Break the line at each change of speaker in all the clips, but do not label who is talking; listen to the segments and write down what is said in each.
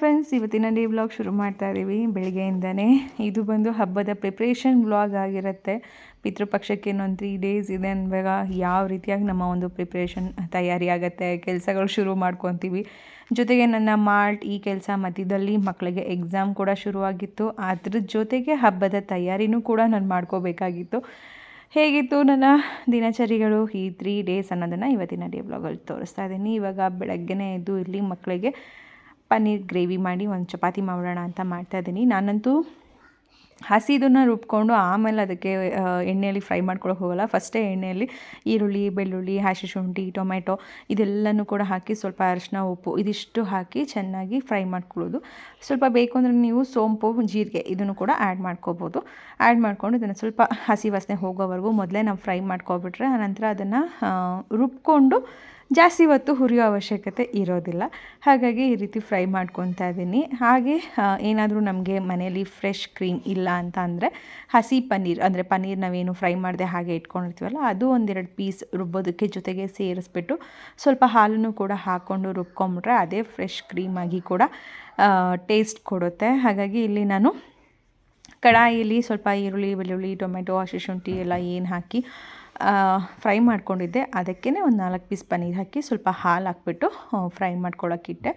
Friends ಇವತ್ತಿನ day vlog ಶುರು ಮಾಡ್ತಾ ಇದ್ದೀವಿ ಬೆಳಗ್ಗೆಯಿಂದನೇ. ಇದು ಬಂದು ಹಬ್ಬದ ಪ್ರಿಪ್ರೇಷನ್ ವ್ಲಾಗ್ ಆಗಿರುತ್ತೆ. ಪಿತೃಪಕ್ಷಕ್ಕೆ ಇನ್ನೊಂದು ತ್ರೀ ಡೇಸ್ ಇದೆ ಅಂದಾಗ ಯಾವ ರೀತಿಯಾಗಿ ನಮ್ಮ ಒಂದು ಪ್ರಿಪ್ರೇಷನ್ ತಯಾರಿ ಆಗುತ್ತೆ ಕೆಲಸಗಳು ಶುರು ಮಾಡ್ಕೊತೀವಿ. ಜೊತೆಗೆ ನನ್ನ ಮಾಲ್ಟ್ ಈ ಕೆಲಸ ಮಧ್ಯದಲ್ಲಿ ಮಕ್ಕಳಿಗೆ ಎಕ್ಸಾಮ್ ಕೂಡ ಶುರುವಾಗಿತ್ತು. ಅದ್ರ ಜೊತೆಗೆ ಹಬ್ಬದ ತಯಾರಿನೂ ಕೂಡ ನಾನು ಮಾಡ್ಕೋಬೇಕಾಗಿತ್ತು. ಹೇಗಿತ್ತು ನನ್ನ ದಿನಚರಿಗಳು ಈ ತ್ರೀ ಡೇಸ್ ಅನ್ನೋದನ್ನು ಇವತ್ತಿನ ಡೇ ಬ್ಲಾಗಲ್ಲಿ ತೋರಿಸ್ತಾ ಇದ್ದೀನಿ ಇವಾಗ ಬೆಳಗ್ಗೆನೇ ಎದ್ದು ಇಲ್ಲಿ ಮಕ್ಕಳಿಗೆ ಪನ್ನೀರ್ ಗ್ರೇವಿ ಮಾಡಿ ಒಂದು ಚಪಾತಿ ಮಾಡೋಣ ಅಂತ ಮಾಡ್ತಾಯಿದ್ದೀನಿ ನಾನಂತೂ ಹಸಿದನ್ನು ರುಬ್ಕೊಂಡು ಆಮೇಲೆ ಅದಕ್ಕೆ ಎಣ್ಣೆಯಲ್ಲಿ ಫ್ರೈ ಮಾಡ್ಕೊಳಕ್ಕೆ ಹೋಗಲ್ಲ. ಫಸ್ಟೇ ಎಣ್ಣೆಯಲ್ಲಿ ಈರುಳ್ಳಿ, ಬೆಳ್ಳುಳ್ಳಿ, ಹಸಿ ಶುಂಠಿ ಟೊಮೆಟೊ ಇದೆಲ್ಲನೂ ಕೂಡ ಹಾಕಿ ಸ್ವಲ್ಪ ಅರಿಶಿನ, ಉಪ್ಪು ಇದಿಷ್ಟು ಹಾಕಿ ಚೆನ್ನಾಗಿ ಫ್ರೈ ಮಾಡ್ಕೊಳ್ಳೋದು. ಸ್ವಲ್ಪ ಬೇಕು ಅಂದರೆ ನೀವು ಸೋಂಪು, ಜೀರಿಗೆ ಇದನ್ನು ಕೂಡ ಆ್ಯಡ್ ಮಾಡ್ಕೋಬೋದು. ಆ್ಯಡ್ ಮಾಡ್ಕೊಂಡು ಇದನ್ನು ಸ್ವಲ್ಪ ಹಸಿ ವಾಸನೆ ಹೋಗೋವರೆಗೂ ಮೊದಲೇ ನಾವು ಫ್ರೈ ಮಾಡ್ಕೊಬಿಟ್ರೆ ಆನಂತರ ಅದನ್ನು ರುಬ್ಕೊಂಡು ಜಾಸ್ತಿ ಹೊತ್ತು ಹುರಿಯೋ ಅವಶ್ಯಕತೆ ಇರೋದಿಲ್ಲ. ಹಾಗಾಗಿ ಈ ರೀತಿ ಫ್ರೈ ಮಾಡ್ಕೊತಾ ಇದ್ದೀನಿ ಹಾಗೆ ಏನಾದರೂ ನಮಗೆ ಮನೆಯಲ್ಲಿ ಫ್ರೆಶ್ ಕ್ರೀಮ್ ಇಲ್ಲ ಅಂತ ಅಂದರೆ ಹಸಿ ಪನ್ನೀರ್, ಅಂದರೆ ಪನ್ನೀರ್ ನಾವೇನು ಫ್ರೈ ಮಾಡದೆ ಹಾಗೆ ಇಟ್ಕೊಂಡಿರ್ತೀವಲ್ಲ, ಅದು ಒಂದೆರಡು ಪೀಸ್ ರುಬ್ಬೋದಕ್ಕೆ ಜೊತೆಗೆ ಸೇರಿಸ್ಬಿಟ್ಟು ಸ್ವಲ್ಪ ಹಾಲನ್ನು ಕೂಡ ಹಾಕ್ಕೊಂಡು ರುಬ್ಕೊಂಬಿಟ್ರೆ ಅದೇ ಫ್ರೆಶ್ ಕ್ರೀಮಾಗಿ ಕೂಡ ಟೇಸ್ಟ್ ಕೊಡುತ್ತೆ. ಹಾಗಾಗಿ ಇಲ್ಲಿ ನಾನು ಕಡಾಯಿಯಲ್ಲಿ ಸ್ವಲ್ಪ ಈರುಳ್ಳಿ, ಬೆಳ್ಳುಳ್ಳಿ, ಟೊಮೆಟೊ ಹಸಿ ಶುಂಠಿ ಎಲ್ಲ ಏನು ಹಾಕಿ ಫ್ರೈ ಮಾಡ್ಕೊಂಡಿದ್ದೆ. ಅದಕ್ಕೇ ಒಂದು ನಾಲ್ಕು ಪೀಸ್ ಪನ್ನೀರ್ ಹಾಕಿ ಸ್ವಲ್ಪ ಹಾಲು ಹಾಕ್ಬಿಟ್ಟು ಫ್ರೈ ಮಾಡ್ಕೊಳ್ಳೋಕ್ಕಿಟ್ಟೆ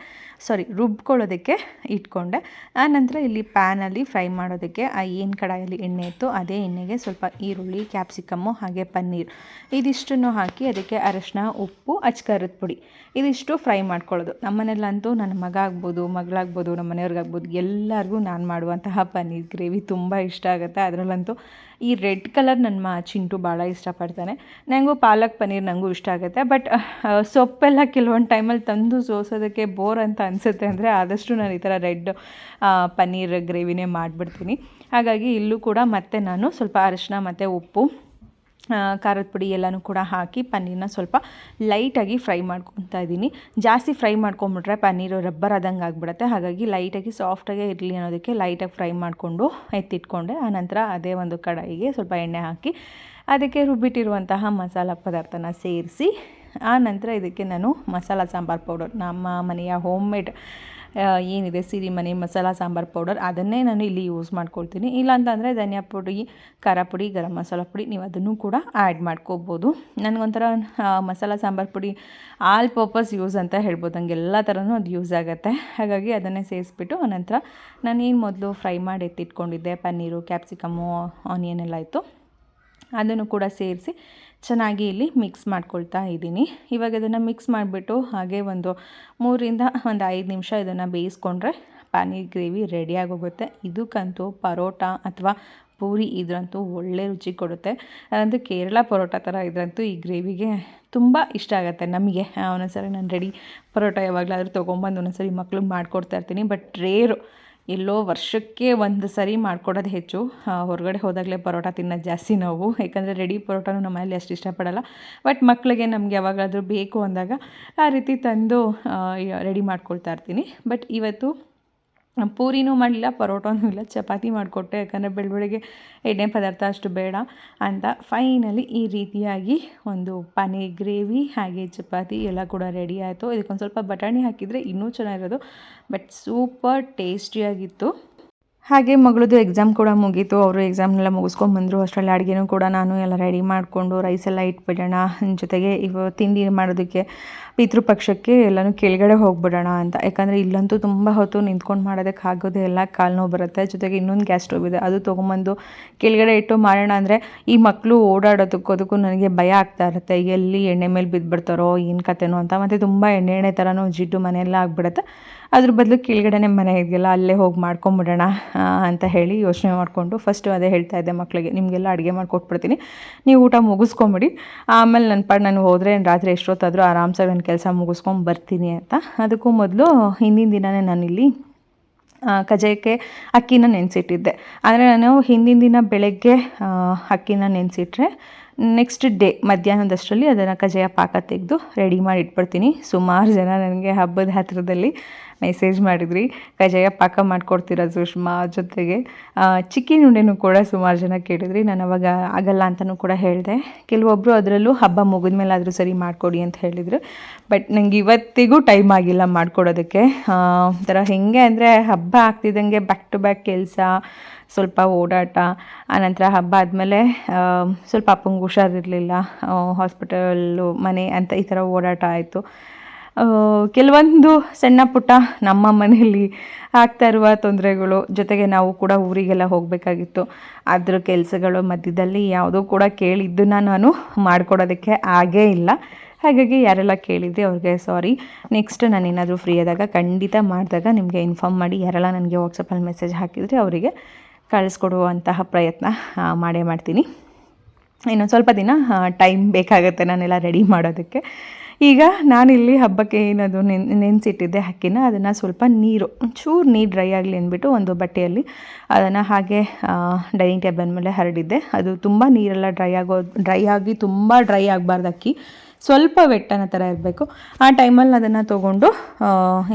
ಸಾರಿ ರುಬ್ಕೊಳ್ಳೋದಕ್ಕೆ ಇಟ್ಕೊಂಡೆ. ಆನಂತರ ಇಲ್ಲಿ ಪ್ಯಾನಲ್ಲಿ ಫ್ರೈ ಮಾಡೋದಕ್ಕೆ ಆ ಏನು ಕಡಾಯಲ್ಲಿ ಎಣ್ಣೆ ಇತ್ತು ಅದೇ ಎಣ್ಣೆಗೆ ಸ್ವಲ್ಪ ಈರುಳ್ಳಿ ಕ್ಯಾಪ್ಸಿಕಮ್ಮು ಹಾಗೆ ಪನ್ನೀರ್. ಇದಿಷ್ಟನ್ನು ಹಾಕಿ ಅದಕ್ಕೆ ಅರಶಿನ, ಉಪ್ಪು, ಅಚ್ಕರದ ಪುಡಿ. ಇದಿಷ್ಟು ಫ್ರೈ ಮಾಡ್ಕೊಳ್ಳೋದು. ನಮ್ಮನೆಲ್ಲಂತೂ ನನ್ನ ಮಗ ಆಗ್ಬೋದು, ಮಗಳಾಗ್ಬೋದು ನಮ್ಮ ಮನೆಯವ್ರಿಗಾಗ್ಬೋದು ಎಲ್ಲರಿಗೂ ನಾನು ಮಾಡುವಂತಹ ಪನ್ನೀರ್ ಗ್ರೇವಿ ತುಂಬ ಇಷ್ಟ ಆಗುತ್ತೆ. ಅದರಲ್ಲಂತೂ ಈ ರೆಡ್ ಕಲರ್ ನನ್ನ ಚಿಂಟು ಭಾಳ ಇಷ್ಟಪಡ್ತಾನೆ. ನನಗೂ ಪಾಲಕ್ ಪನ್ನೀರ್ ನನಗೂ ಇಷ್ಟ ಆಗುತ್ತೆ. ಬಟ್ ಸೊಪ್ಪೆಲ್ಲ ಕೆಲವೊಂದು ಟೈಮಲ್ಲಿ ತಂದು ಸೋಸೋದಕ್ಕೆ ಬೋರ್ ಅಂತ ಅನಿಸುತ್ತೆ ಅಂದರೆ ಆದಷ್ಟು ನಾನು ಈ ಥರ ರೆಡ್ ಪನ್ನೀರ್ ಗ್ರೇವಿನೇ ಮಾಡಿಬಿಡ್ತೀನಿ. ಹಾಗಾಗಿ ಇಲ್ಲೂ ಕೂಡ ಮತ್ತೆ ನಾನು ಸ್ವಲ್ಪ ಅರಿಶಿನ ಮತ್ತು ಉಪ್ಪು ಖಾರದ ಪುಡಿ ಎಲ್ಲನೂ ಕೂಡ ಹಾಕಿ ಪನ್ನೀರನ್ನ ಸ್ವಲ್ಪ ಲೈಟಾಗಿ ಫ್ರೈ ಮಾಡ್ಕೊತಾ ಇದ್ದೀನಿ. ಜಾಸ್ತಿ ಫ್ರೈ ಮಾಡ್ಕೊಂಬಿಟ್ರೆ ಪನ್ನೀರು ರಬ್ಬರ್ ಆದಂಗೆ ಆಗಿಬಿಡುತ್ತೆ. ಹಾಗಾಗಿ ಲೈಟಾಗಿ ಸಾಫ್ಟಾಗೇ ಇರಲಿ ಅನ್ನೋದಕ್ಕೆ ಲೈಟಾಗಿ ಫ್ರೈ ಮಾಡಿಕೊಂಡು ಎತ್ತಿಟ್ಕೊಂಡೆ. ಆನಂತರ ಅದೇ ಒಂದು ಕಡಾಯಿಗೆ ಸ್ವಲ್ಪ ಎಣ್ಣೆ ಹಾಕಿ ಅದಕ್ಕೆ ರುಬ್ಬಿಟ್ಟಿರುವಂತಹ ಮಸಾಲ ಪದಾರ್ಥನ ಸೇರಿಸಿ, ಆ ನಂತರ ಇದಕ್ಕೆ ನಾನು ಮಸಾಲ ಸಾಂಬಾರು ಪೌಡರ್. ನಮ್ಮ ಮನೆಯ ಹೋಮ್ ಮೇಡ್ ಏನಿದೆ? ಸಿರಿಮನೆ ಮಸಾಲ ಸಾಂಬಾರು ಪೌಡರ್, ಅದನ್ನೇ ನಾನು ಇಲ್ಲಿ ಯೂಸ್ ಮಾಡ್ಕೊಳ್ತೀನಿ. ಇಲ್ಲಾಂತಂದರೆ ಧನಿಯಾ ಪುಡಿ, ಖಾರ ಪುಡಿ, ಗರಂ ಮಸಾಲ ಪುಡಿ, ನೀವು ಅದನ್ನು ಕೂಡ ಆ್ಯಡ್ ಮಾಡ್ಕೋಬೋದು. ನನಗೊಂಥರ ಮಸಾಲ ಸಾಂಬಾರು ಪುಡಿ ಆಲ್ ಪರ್ಪಸ್ ಯೂಸ್ ಅಂತ ಹೇಳ್ಬೋದು. ನಂಗೆ ಎಲ್ಲ ಥರನೂ ಅದು ಯೂಸ್ ಆಗುತ್ತೆ. ಹಾಗಾಗಿ ಅದನ್ನೇ ಸೇರಿಸ್ಬಿಟ್ಟು ನಾನು ಏನು ಮೊದಲು ಫ್ರೈ ಮಾಡಿ ಎತ್ತಿಟ್ಕೊಂಡಿದ್ದೆ? ಪನ್ನೀರು ಕ್ಯಾಪ್ಸಿಕಮ್ಮು ಆನಿಯನ್ ಎಲ್ಲ ಇತ್ತು. ಅದನ್ನು ಕೂಡ ಸೇರಿಸಿ ಚೆನ್ನಾಗಿ ಇಲ್ಲಿ ಮಿಕ್ಸ್ ಮಾಡ್ಕೊಳ್ತಾ ಇದ್ದೀನಿ. ಇವಾಗ ಇದನ್ನು ಮಿಕ್ಸ್ ಮಾಡಿಬಿಟ್ಟು ಹಾಗೆ ಒಂದು ಮೂರಿಂದ ಒಂದು ಐದು ನಿಮಿಷ ಇದನ್ನು ಬೇಯಿಸ್ಕೊಂಡ್ರೆ ಪನೀರ್ ಗ್ರೇವಿ ರೆಡಿಯಾಗೋಗುತ್ತೆ ಇದಕ್ಕಂತೂ ಪರೋಟ ಅಥವಾ ಪೂರಿ ಇದ್ರಂತೂ ಒಳ್ಳೆ ರುಚಿ ಕೊಡುತ್ತೆ. ಅದಂತೂ ಕೇರಳ ಪರೋಟ ಥರ ಇದ್ರಂತೂ ಈ ಗ್ರೇವಿಗೆ ತುಂಬ ಇಷ್ಟ ಆಗುತ್ತೆ ನಮಗೆ. ಒಂದೊಂದ್ಸರಿ ನಾನು ರೆಡಿ ಪರೋಟ ಯಾವಾಗಲಾದ್ರೂ ತೊಗೊಂಬಂದು ಒಂದೊಂದ್ಸರಿ ಮಕ್ಳಿಗೆ ಮಾಡಿಕೊಡ್ತಾ ಇರ್ತೀನಿ. ಬಟ್ ರೇರು ಎಲ್ಲೋ ವರ್ಷಕ್ಕೆ ಒಂದು ಸರಿ ಮಾಡ್ಕೊಡೋದು ಹೆಚ್ಚು. ಹೊರಗಡೆ ಹೋದಾಗಲೇ ಪರೋಟ ತಿನ್ನೋದು ಜಾಸ್ತಿ ನಾವು. ಯಾಕಂದರೆ ರೆಡಿ ಪರೋಟನೂ ನಮ್ಮ ಮನೇಲಿ ಅಷ್ಟು ಇಷ್ಟಪಡಲ್ಲ. ಬಟ್ ಮಕ್ಕಳಿಗೆ ನಮಗೆ ಯಾವಾಗಾದರೂ ಬೇಕು ಅಂದಾಗ ಆ ರೀತಿ ತಂದು ರೆಡಿ ಮಾಡ್ಕೊಳ್ತಾ ಇರ್ತೀನಿ. ಬಟ್ ಇವತ್ತು ಪೂರಿನೂ ಮಾಡಲಿಲ್ಲ, ಪರೋಟನೂ ಇಲ್ಲ, ಚಪಾತಿ ಮಾಡಿಕೊಟ್ಟೆ. ಯಾಕಂದರೆ ಬೆಳಬೆಳಗ್ಗೆ ಎಣ್ಣೆ ಪದಾರ್ಥ ಅಷ್ಟು ಬೇಡ ಅಂತ ಫೈನಲಿ ಈ ರೀತಿಯಾಗಿ ಒಂದು ಪನೀರ್ ಗ್ರೇವಿ ಹಾಗೆ ಚಪಾತಿ ಎಲ್ಲ ಕೂಡ ರೆಡಿ ಆಯಿತು. ಇದಕ್ಕೊಂದು ಸ್ವಲ್ಪ ಬಟಾಣಿ ಹಾಕಿದರೆ ಇನ್ನೂ ಚೆನ್ನಾಗಿರೋದು ಬಟ್ ಸೂಪರ್ ಟೇಸ್ಟಿಯಾಗಿತ್ತು ಹಾಗೆ ಮಗಳದು ಎಕ್ಸಾಮ್ ಕೂಡ ಮುಗೀತು. ಅವರು ಎಕ್ಸಾಮ್ನೆಲ್ಲ ಮುಗಿಸ್ಕೊಂಡ್ಬಂದರು ಅಷ್ಟರಲ್ಲಿ ಅಡುಗೆನೂ ಕೂಡ ನಾನು ಎಲ್ಲ ರೆಡಿ ಮಾಡಿಕೊಂಡು ರೈಸ್ ಎಲ್ಲ ಇಟ್ಬಿಡೋಣ. ಜೊತೆಗೆ ಇವ ತಿಂಡಿ ಮಾಡೋದಕ್ಕೆ ಪಿತೃಪಕ್ಷಕ್ಕೆ ಎಲ್ಲನೂ ಕೆಳಗಡೆ ಹೋಗ್ಬಿಡೋಣ ಅಂತ. ಯಾಕಂದರೆ ಇಲ್ಲಂತೂ ತುಂಬ ಹೊತ್ತು ನಿಂತ್ಕೊಂಡು ಮಾಡೋದಕ್ಕೆ ಆಗೋದೇ ಎಲ್ಲ ಕಾಲು ನೋವು ಬರುತ್ತೆ. ಜೊತೆಗೆ ಇನ್ನೊಂದು ಗ್ಯಾಸ್ ಸ್ಟವ್ ಇದೆ. ಅದು ತೊಗೊಂಬಂದು ಕೆಳಗಡೆ ಇಟ್ಟು ಮಾಡೋಣ ಅಂದರೆ ಈ ಮಕ್ಕಳು ಓಡಾಡೋದಕ್ಕೋದಕ್ಕೂ ನನಗೆ ಭಯ ಆಗ್ತಾ ಇರುತ್ತೆ. ಎಲ್ಲಿ ಎಣ್ಣೆ ಮೇಲೆ ಬಿದ್ದುಬಿಡ್ತಾರೋ ಏನು ಕತೆನೋ ಅಂತ. ಮತ್ತು ತುಂಬ ಎಣ್ಣೆ ಎಣ್ಣೆ ಥರನೂ ಜಿಡ್ಡು ಮನೆಯೆಲ್ಲ ಆಗಿಬಿಡುತ್ತೆ. ಅದ್ರ ಬದಲು ಕೆಳಗಡೆನೇ ಮನೆ ಇದೆಯಲ್ಲ, ಅಲ್ಲೇ ಹೋಗಿ ಮಾಡ್ಕೊಂಬಿಡೋಣ ಅಂತ ಹೇಳಿ ಯೋಚನೆ ಮಾಡಿಕೊಂಡು ಫಸ್ಟು ಅದೇ ಹೇಳ್ತಾ ಇದ್ದೆ ಮಕ್ಕಳಿಗೆ ನಿಮಗೆಲ್ಲ ಅಡುಗೆ ಮಾಡಿಕೊಟ್ಬಿಡ್ತೀನಿ ನೀವು ಊಟ ಮುಗಿಸ್ಕೊಂಬಿಡಿ, ಆಮೇಲೆ ನನ್ನ ಪಾಡು ನಾನು ಹೋದರೆ ರಾತ್ರಿ ಎಷ್ಟೊತ್ತಾದರೂ ಆರಾಮ್ಸಾಗಿ ನನ್ನ ಕೆಲಸ ಮುಗಿಸ್ಕೊಂಡು ಬರ್ತೀನಿ ಅಂತ. ಅದಕ್ಕೂ ಮೊದಲು ಹಿಂದಿನ ದಿನವೇ ನಾನಿಲ್ಲಿ ಕಜಾಯಕ್ಕೆ ಅಕ್ಕಿನ ನೆನೆಸಿಟ್ಟಿದ್ದೆ. ಆದರೆ ನಾನು ಹಿಂದಿನ ದಿನ ಬೆಳಗ್ಗೆ ಅಕ್ಕಿನ ನೆನೆಸಿಟ್ರೆ ನೆಕ್ಸ್ಟ್ ಡೇ ಮಧ್ಯಾಹ್ನದಷ್ಟರಲ್ಲಿ ಅದನ್ನು ಕಜ್ಜಾಯ ಪಾಕ ತೆಗೆದು ರೆಡಿ ಮಾಡಿ ಇಟ್ಬಿಡ್ತೀನಿ. ಸುಮಾರು ಜನ ನನಗೆ ಹಬ್ಬದ ಹತ್ತಿರದಲ್ಲಿ ಮೆಸೇಜ್ ಮಾಡಿದ್ರಿ ಕಜಾಯ ಪಾಕ ಮಾಡಿಕೊಡ್ತೀರಾ ಸುಷ್ಮಾ ಜೊತೆಗೆ? ಚಿಕನ್ ನುಂಡೆನೂ ಕೂಡ ಸುಮಾರು ಜನ ಕೇಳಿದ್ರಿ. ನಾನು ಅವಾಗ ಆಗಲ್ಲ ಅಂತಲೂ ಕೂಡ ಹೇಳಿದೆ. ಕೆಲವೊಬ್ಬರು ಅದರಲ್ಲೂ ಹಬ್ಬ ಮುಗಿದ ಮೇಲೆ ಆದರೂ ಸರಿ ಮಾಡಿಕೊಡಿ ಅಂತ ಹೇಳಿದರು. ಬಟ್ ನನಗೆ ಇವತ್ತಿಗೂ ಟೈಮ್ ಆಗಿಲ್ಲ ಮಾಡಿಕೊಡೋದಕ್ಕೆ. ಒಂಥರ ಹೆಂಗೆ ಅಂದರೆ ಹಬ್ಬ ಆಗ್ತಿದ್ದಂಗೆ ಬ್ಯಾಕ್ ಟು ಬ್ಯಾಕ್ ಕೆಲಸ ಸ್ವಲ್ಪ ಓಡಾಟ ಆನಂತರ ಹಬ್ಬ ಆದಮೇಲೆ ಸ್ವಲ್ಪ ಅಪ್ಪಂಗೆ ಹುಷಾರಿರಲಿಲ್ಲ ಹಾಸ್ಪಿಟಲ್ಲು, ಮನೆ ಅಂತ ಈ ಥರ ಓಡಾಟ ಆಯಿತು. ಕೆಲವೊಂದು ಸಣ್ಣ ಪುಟ್ಟ ನಮ್ಮ ಮನೆಯಲ್ಲಿ ಆಗ್ತಾ ಇರುವ ತೊಂದರೆಗಳು ಜೊತೆಗೆ ನಾವು ಕೂಡ ಊರಿಗೆಲ್ಲ ಹೋಗಬೇಕಾಗಿತ್ತು. ಅದರ ಕೆಲಸಗಳು ಮಧ್ಯದಲ್ಲಿ ಯಾವುದೂ ಕೂಡ ಕೇಳಿದ್ದನ್ನು ನಾನು ಮಾಡಿಕೊಡೋದಕ್ಕೆ ಆಗೇ ಇಲ್ಲ. ಹಾಗಾಗಿ ಯಾರೆಲ್ಲ ಕೇಳಿದ್ರಿ ಅವ್ರಿಗೆ ಸಾರಿ. ನೆಕ್ಸ್ಟ್ ನಾನು ಏನಾದರೂ ಫ್ರೀ ಆದಾಗ ಖಂಡಿತ ಮಾಡಿದಾಗ ನಿಮಗೆ ಇನ್ಫಾರ್ಮ್ ಮಾಡಿ, ಯಾರೆಲ್ಲ ನನಗೆ ವಾಟ್ಸಪ್ಪಲ್ಲಿ ಮೆಸೇಜ್ ಹಾಕಿದರೆ ಅವರಿಗೆ ಕಳಿಸ್ಕೊಡುವಂತಹ ಪ್ರಯತ್ನ ಮಾಡೇ ಮಾಡ್ತೀನಿ. ಇನ್ನೊಂದು ಸ್ವಲ್ಪ ದಿನ ಟೈಮ್ ಬೇಕಾಗುತ್ತೆ ನಾನೆಲ್ಲ ರೆಡಿ ಮಾಡೋದಕ್ಕೆ. ಈಗ ನಾನಿಲ್ಲಿ ಹಬ್ಬಕ್ಕೆ ಏನದು ನೆನ್, ನೆನೆಸಿಟ್ಟಿದ್ದೆ ಅಕ್ಕಿನ, ಅದನ್ನು ಸ್ವಲ್ಪ ನೀರು ಚೂರು ನೀರು ಡ್ರೈ ಆಗಲಿ ಅಂದ್ಬಿಟ್ಟು ಒಂದು ಬಟ್ಟೆಯಲ್ಲಿ ಅದನ್ನು ಹಾಗೆ ಡೈನಿಂಗ್ ಟೇಬಲ್ ಮೇಲೆ ಹರಡಿದ್ದೆ. ಅದು ತುಂಬ ನೀರೆಲ್ಲ ಡ್ರೈ ಆಗೋ ಡ್ರೈ ಆಗಿ ತುಂಬ ಡ್ರೈ ಆಗಬಾರ್ದು ಅಕ್ಕಿ. ಸ್ವಲ್ಪ ವೆಟ್ಟನ ಥರ ಇರಬೇಕು. ಆ ಟೈಮಲ್ಲಿ ಅದನ್ನು ತೊಗೊಂಡು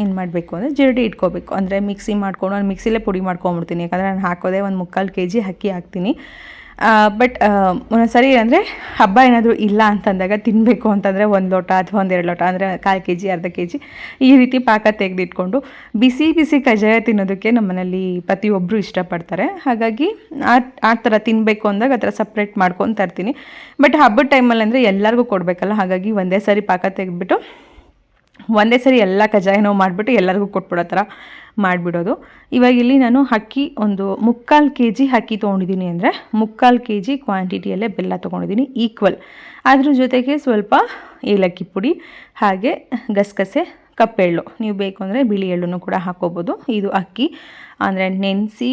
ಏನು ಮಾಡಬೇಕು ಅಂದರೆ ಜಿರಡಿ ಇಟ್ಕೋಬೇಕು. ಅಂದರೆ ಮಿಕ್ಸಿ ಮಾಡ್ಕೊಂಡು, ನಾನು ಮಿಕ್ಸಿಲೇ ಪುಡಿ ಮಾಡ್ಕೊಂಬಿಡ್ತೀನಿ. ಯಾಕಂದರೆ ನಾನು ಹಾಕೋದೇ ಒಂದು ಮುಕ್ಕಾಲು ಕೆ ಜಿ ಅಕ್ಕಿ ಹಾಕ್ತೀನಿ. ಬಟ್ ಸರಿ ಅಂದರೆ ಹಬ್ಬ ಏನಾದರೂ ಇಲ್ಲ ಅಂತಂದಾಗ ತಿನ್ನಬೇಕು ಅಂತಂದರೆ ಒಂದು ಲೋಟ ಅಥವಾ ಒಂದೆರಡು ಲೋಟ, ಅಂದರೆ ಕಾಲು ಕೆ ಜಿ ಅರ್ಧ ಕೆ ಜಿ ಈ ರೀತಿ ಪಾಕ ತೆಗೆದಿಟ್ಕೊಂಡು ಬಿಸಿ ಬಿಸಿ ಕಜ್ಜಾಯ ತಿನ್ನೋದಕ್ಕೆ ನಮ್ಮನೇಲಿ ಪ್ರತಿಯೊಬ್ಬರು ಇಷ್ಟಪಡ್ತಾರೆ. ಹಾಗಾಗಿ ಆ ಆ ಥರ ತಿನ್ನಬೇಕು ಅಂದಾಗ ಆ ಥರ ಸಪ್ರೇಟ್ ಮಾಡ್ಕೊಂಡು ತರ್ತೀನಿ. ಬಟ್ ಹಬ್ಬದ ಟೈಮಲ್ಲಿ ಅಂದರೆ ಎಲ್ಲರಿಗೂ ಕೊಡಬೇಕಲ್ಲ, ಹಾಗಾಗಿ ಒಂದೇ ಸಾರಿ ಪಾಕ ತೆಗೆದ್ಬಿಟ್ಟು, ಒಂದೇ ಸರಿ ಎಲ್ಲ ಕಜ್ಜಾಯನೂ ಮಾಡಿಬಿಟ್ಟು ಎಲ್ಲರಿಗೂ ಕೊಟ್ಬಿಡೋ ಥರ ಮಾಡಿಬಿಡೋದು. ಇವಾಗ ಇಲ್ಲಿ ನಾನು ಅಕ್ಕಿ ಒಂದು ಮುಕ್ಕಾಲು ಕೆ ಜಿ ಅಕ್ಕಿ ತೊಗೊಂಡಿದ್ದೀನಿ ಅಂದರೆ ಮುಕ್ಕಾಲು ಕೆ ಜಿ ಕ್ವಾಂಟಿಟಿಯಲ್ಲೇ ಬೆಲ್ಲ ತೊಗೊಂಡಿದ್ದೀನಿ, ಈಕ್ವಲ್. ಅದ್ರ ಜೊತೆಗೆ ಸ್ವಲ್ಪ ಏಲಕ್ಕಿ ಪುಡಿ, ಹಾಗೆ ಗಸಗಸೆ ಕಪ್ಪೆಳ್ಳು ನೀವು ಬೇಕು ಅಂದರೆ ಬಿಳಿ ಎಳ್ಳನ್ನು ಕೂಡ ಹಾಕೋಬೋದು ಇದು ಅಕ್ಕಿ. ಅಂದರೆ ನೆನೆಸಿ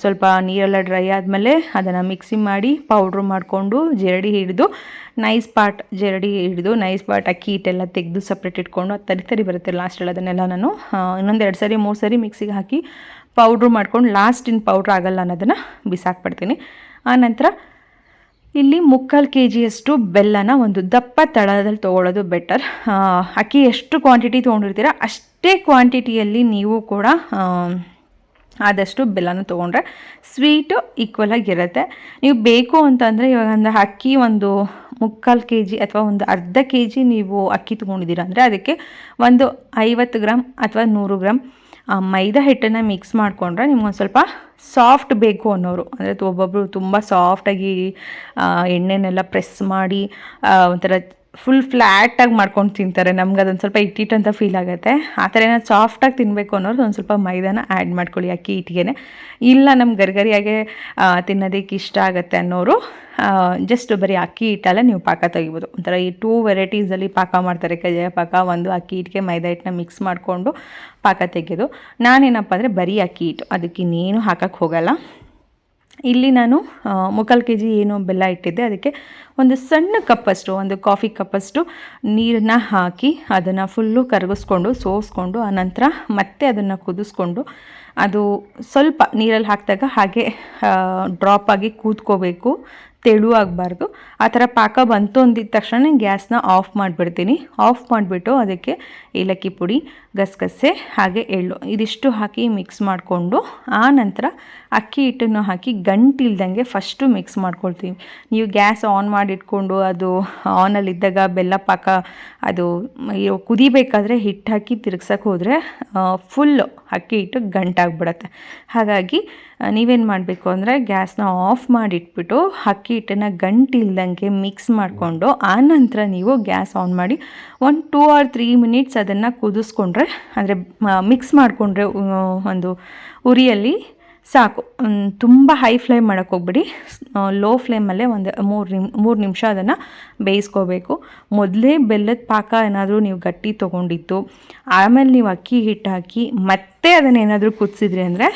ಸ್ವಲ್ಪ ನೀರೆಲ್ಲ ಡ್ರೈ ಆದಮೇಲೆ ಅದನ್ನು ಮಿಕ್ಸಿ ಮಾಡಿ ಪೌಡ್ರ್ ಮಾಡಿಕೊಂಡು ಜರಡಿ ಹಿಡಿದು ನೈಸ್ ಪಾಟ್ ಜರಡಿ ಹಿಡಿದು ನೈಸ್ ಪಾಟ್ ಅಕ್ಕಿ ಹಿಟ್ಟೆಲ್ಲ ತೆಗೆದು ಸಪ್ರೇಟ್ ಇಟ್ಕೊಂಡು ಅದು ತರಿ ತರಿ ಬರುತ್ತೆ ಲಾಸ್ಟಲ್ಲಿ ಅದನ್ನೆಲ್ಲ ನಾನು. ಇನ್ನೊಂದು ಎರಡು ಸರಿ, ಮೂರು ಸರಿ ಮಿಕ್ಸಿಗೆ ಹಾಕಿ ಪೌಡ್ರು ಮಾಡ್ಕೊಂಡು ಲಾಸ್ಟಿನ ಪೌಡ್ರ್ ಆಗಲ್ಲ ಅನ್ನೋದನ್ನು ಬಿಸಾಕ್ಬಿಡ್ತೀನಿ. ಆನಂತರ ಇಲ್ಲಿ ಮುಕ್ಕಾಲು ಕೆ ಜಿಯಷ್ಟು ಬೆಲ್ಲನ ಒಂದು ದಪ್ಪ ತಳದಲ್ಲಿ ತೊಗೊಳ್ಳೋದು ಬೆಟರ್ ಅಕ್ಕಿ ಎಷ್ಟು ಕ್ವಾಂಟಿಟಿ ತೊಗೊಂಡಿರ್ತೀರ ಅಷ್ಟೇ ಕ್ವಾಂಟಿಟಿಯಲ್ಲಿ ನೀವು ಕೂಡ ಆದಷ್ಟು ಬೆಲ್ಲನ ತೊಗೊಂಡ್ರೆ ಸ್ವೀಟು ಈಕ್ವಲ್ ಆಗಿರುತ್ತೆ. ನೀವು ಬೇಕು ಅಂತಂದರೆ ಇವಾಗ ಒಂದು ಅಕ್ಕಿ ಒಂದು ಮುಕ್ಕಾಲು ಕೆ ಜಿ ಅಥವಾ ಒಂದು ಅರ್ಧ ಕೆ ಜಿ ನೀವು ಅಕ್ಕಿ ತೊಗೊಂಡಿದ್ದೀರ ಅಂದರೆ ಅದಕ್ಕೆ ಒಂದು ಐವತ್ತು ಗ್ರಾಮ್ ಅಥವಾ ನೂರು ಗ್ರಾಮ್ ಮೈದಾ ಹಿಟ್ಟನ್ನು ಮಿಕ್ಸ್ ಮಾಡಿಕೊಂಡ್ರೆ ನಿಮ್ಗೊಂದು ಸ್ವಲ್ಪ ಸಾಫ್ಟ್ ಬೇಕು ಅನ್ನೋರು. ಅಂದರೆ ಒಬ್ಬೊಬ್ಬರು ತುಂಬ ಸಾಫ್ಟಾಗಿ ಎಣ್ಣೆನೆಲ್ಲ ಪ್ರೆಸ್ ಮಾಡಿ ಒಂಥರ ಫುಲ್ ಫ್ಲ್ಯಾಟಾಗಿ ಮಾಡ್ಕೊಂಡು ತಿಂತಾರೆ. ನಮ್ಗೆ ಅದೊಂದು ಸ್ವಲ್ಪ ಇಟ್ಟಿಟ್ಟು ಅಂತ ಫೀಲ್ ಆಗುತ್ತೆ. ಆ ಥರ ಏನಾದ್ರು ಸಾಫ್ಟಾಗಿ ತಿನ್ನಬೇಕು ಅನ್ನೋರು ಒಂದು ಸ್ವಲ್ಪ ಮೈದಾನ ಆ್ಯಡ್ ಮಾಡ್ಕೊಳ್ಳಿ ಅಕ್ಕಿ ಹಿಟ್ಟಿಗೆ ಇಲ್ಲ ನಮ್ಗೆ ಗರ್ಗರಿಯಾಗೆ ತಿನ್ನೋದಕ್ಕೆ ಇಷ್ಟ ಆಗುತ್ತೆ ಅನ್ನೋರು ಜಸ್ಟ್ ಬರೀ ಅಕ್ಕಿ ಹಿಟ್ಟಲ್ಲೇ ನೀವು ಪಾಕ ತೆಗಿಬೋದು. ಒಂಥರ ಈ ಟೂ ವೆರೈಟೀಸಲ್ಲಿ ಪಾಕ ಮಾಡ್ತಾರೆ. ಕಜ್ಜಾಯ ಪಾಕ, ಒಂದು ಅಕ್ಕಿ ಹಿಟ್ಟಿಗೆ ಮೈದಾ ಹಿಟ್ಟನ್ನ ಮಿಕ್ಸ್ ಮಾಡಿಕೊಂಡು ಪಾಕ ತೆಗೆಯೋದು ನಾನೇನಪ್ಪ ಅಂದರೆ ಬರೀ ಅಕ್ಕಿ ಹಿಟ್ಟು. ಅದಕ್ಕೆ ಇನ್ನೇನು ಹಾಕಕ್ಕೆ ಹೋಗಲ್ಲ. ಇಲ್ಲಿ ನಾನು ಮುಕ್ಕಾಲು ಕೆ ಜಿ ಏನು ಬೆಲ್ಲ ಇಟ್ಟಿದ್ದೆ. ಅದಕ್ಕೆ ಒಂದು ಸಣ್ಣ ಕಪ್ಪಷ್ಟು, ಒಂದು ಕಾಫಿ ಕಪ್ಪಷ್ಟು ನೀರನ್ನು ಹಾಕಿ ಅದನ್ನು ಫುಲ್ಲು ಕರಗಿಸ್ಕೊಂಡು, ಸೋಸ್ಕೊಂಡು, ಆನಂತರ ಮತ್ತೆ ಅದನ್ನು ಕುದಿಸ್ಕೊಂಡು, ಅದು ಸ್ವಲ್ಪ ನೀರಲ್ಲಿ ಹಾಕಿದಾಗ ಹಾಗೆ ಡ್ರಾಪ್ ಆಗಿ ಕೂತ್ಕೋಬೇಕು, ತೆಳು ಆಗಬಾರ್ದು. ಆ ಥರ ಪಾಕ ಬಂತು ಅಂದಿದ ತಕ್ಷಣ ಗ್ಯಾಸ್ನ ಆಫ್ ಮಾಡಿಬಿಡ್ತೀನಿ. ಆಫ್ ಮಾಡಿಬಿಟ್ಟು ಅದಕ್ಕೆ ಏಲಕ್ಕಿ ಪುಡಿ ಗಸಗಸೆ, ಹಾಗೆ ಎಳ್ಳು. ಇದಿಷ್ಟು ಹಾಕಿ ಮಿಕ್ಸ್ ಮಾಡಿಕೊಂಡು, ಆ ನಂತರ ಅಕ್ಕಿ ಹಿಟ್ಟನ್ನು ಹಾಕಿ ಗಂಟಿಲ್ದಂಗೆ ಫಸ್ಟು ಮಿಕ್ಸ್ ಮಾಡ್ಕೊಳ್ತೀವಿ. ನೀವು ಗ್ಯಾಸ್ ಆನ್ ಮಾಡಿಟ್ಕೊಂಡು ಅದು ಆನಲ್ಲಿದ್ದಾಗ ಬೆಲ್ಲ ಪಾಕ, ಅದು ಕುದಿಬೇಕಾದ್ರೆ ಹಿಟ್ಟು ಹಾಕಿ ತಿರುಗ್ಸಕ್ಕೆ ಹೋದರೆ ಫುಲ್ಲು ಅಕ್ಕಿ ಹಿಟ್ಟು ಗಂಟಾಗ್ಬಿಡತ್ತೆ. ಹಾಗಾಗಿ ನೀವೇನು ಮಾಡಬೇಕು ಅಂದರೆ ಗ್ಯಾಸ್ನ ಆಫ್ ಮಾಡಿಟ್ಬಿಟ್ಟು ಅಕ್ಕಿ ಹಿಟ್ಟನ್ನು ಗಂಟಿಲ್ದಂಗೆ ಮಿಕ್ಸ್ ಮಾಡಿಕೊಂಡು ಆನಂತರ ನೀವು ಗ್ಯಾಸ್ ಆನ್ ಮಾಡಿ, ಒಂದು ಟೂ ಆರ್ ತ್ರೀ ಮಿನಿಟ್ಸ್ ಅದನ್ನು ಕುದಿಸ್ಕೊಂಡ್ರೆ ಅಂದರೆ ಮಿಕ್ಸ್ ಮಾಡಿಕೊಂಡ್ರೆ ಒಂದು ಉರಿಯಲ್ಲಿ ಸಾಕು. ತುಂಬ ಹೈ ಫ್ಲೇಮ್ ಮಾಡೋಕ್ಕೆ ಹೋಗ್ಬಿಡಿ. ಲೋ ಫ್ಲೇಮಲ್ಲೇ ಒಂದು ಮೂರು ನಿಮ್, ಮೂರು ನಿಮಿಷ ಅದನ್ನು ಬೇಯಿಸ್ಕೋಬೇಕು. ಮೊದಲೇ ಬೆಲ್ಲದ ಪಾಕ ಏನಾದರೂ ನೀವು ಗಟ್ಟಿ ತೊಗೊಂಡಿತ್ತು ಆಮೇಲೆ ನೀವು ಅಕ್ಕಿ ಹಿಟ್ಟು ಹಾಕಿ ಮತ್ತೆ ಅದನ್ನೇನಾದರೂ ಕುದಿಸಿದ್ರಿ ಅಂದರೆ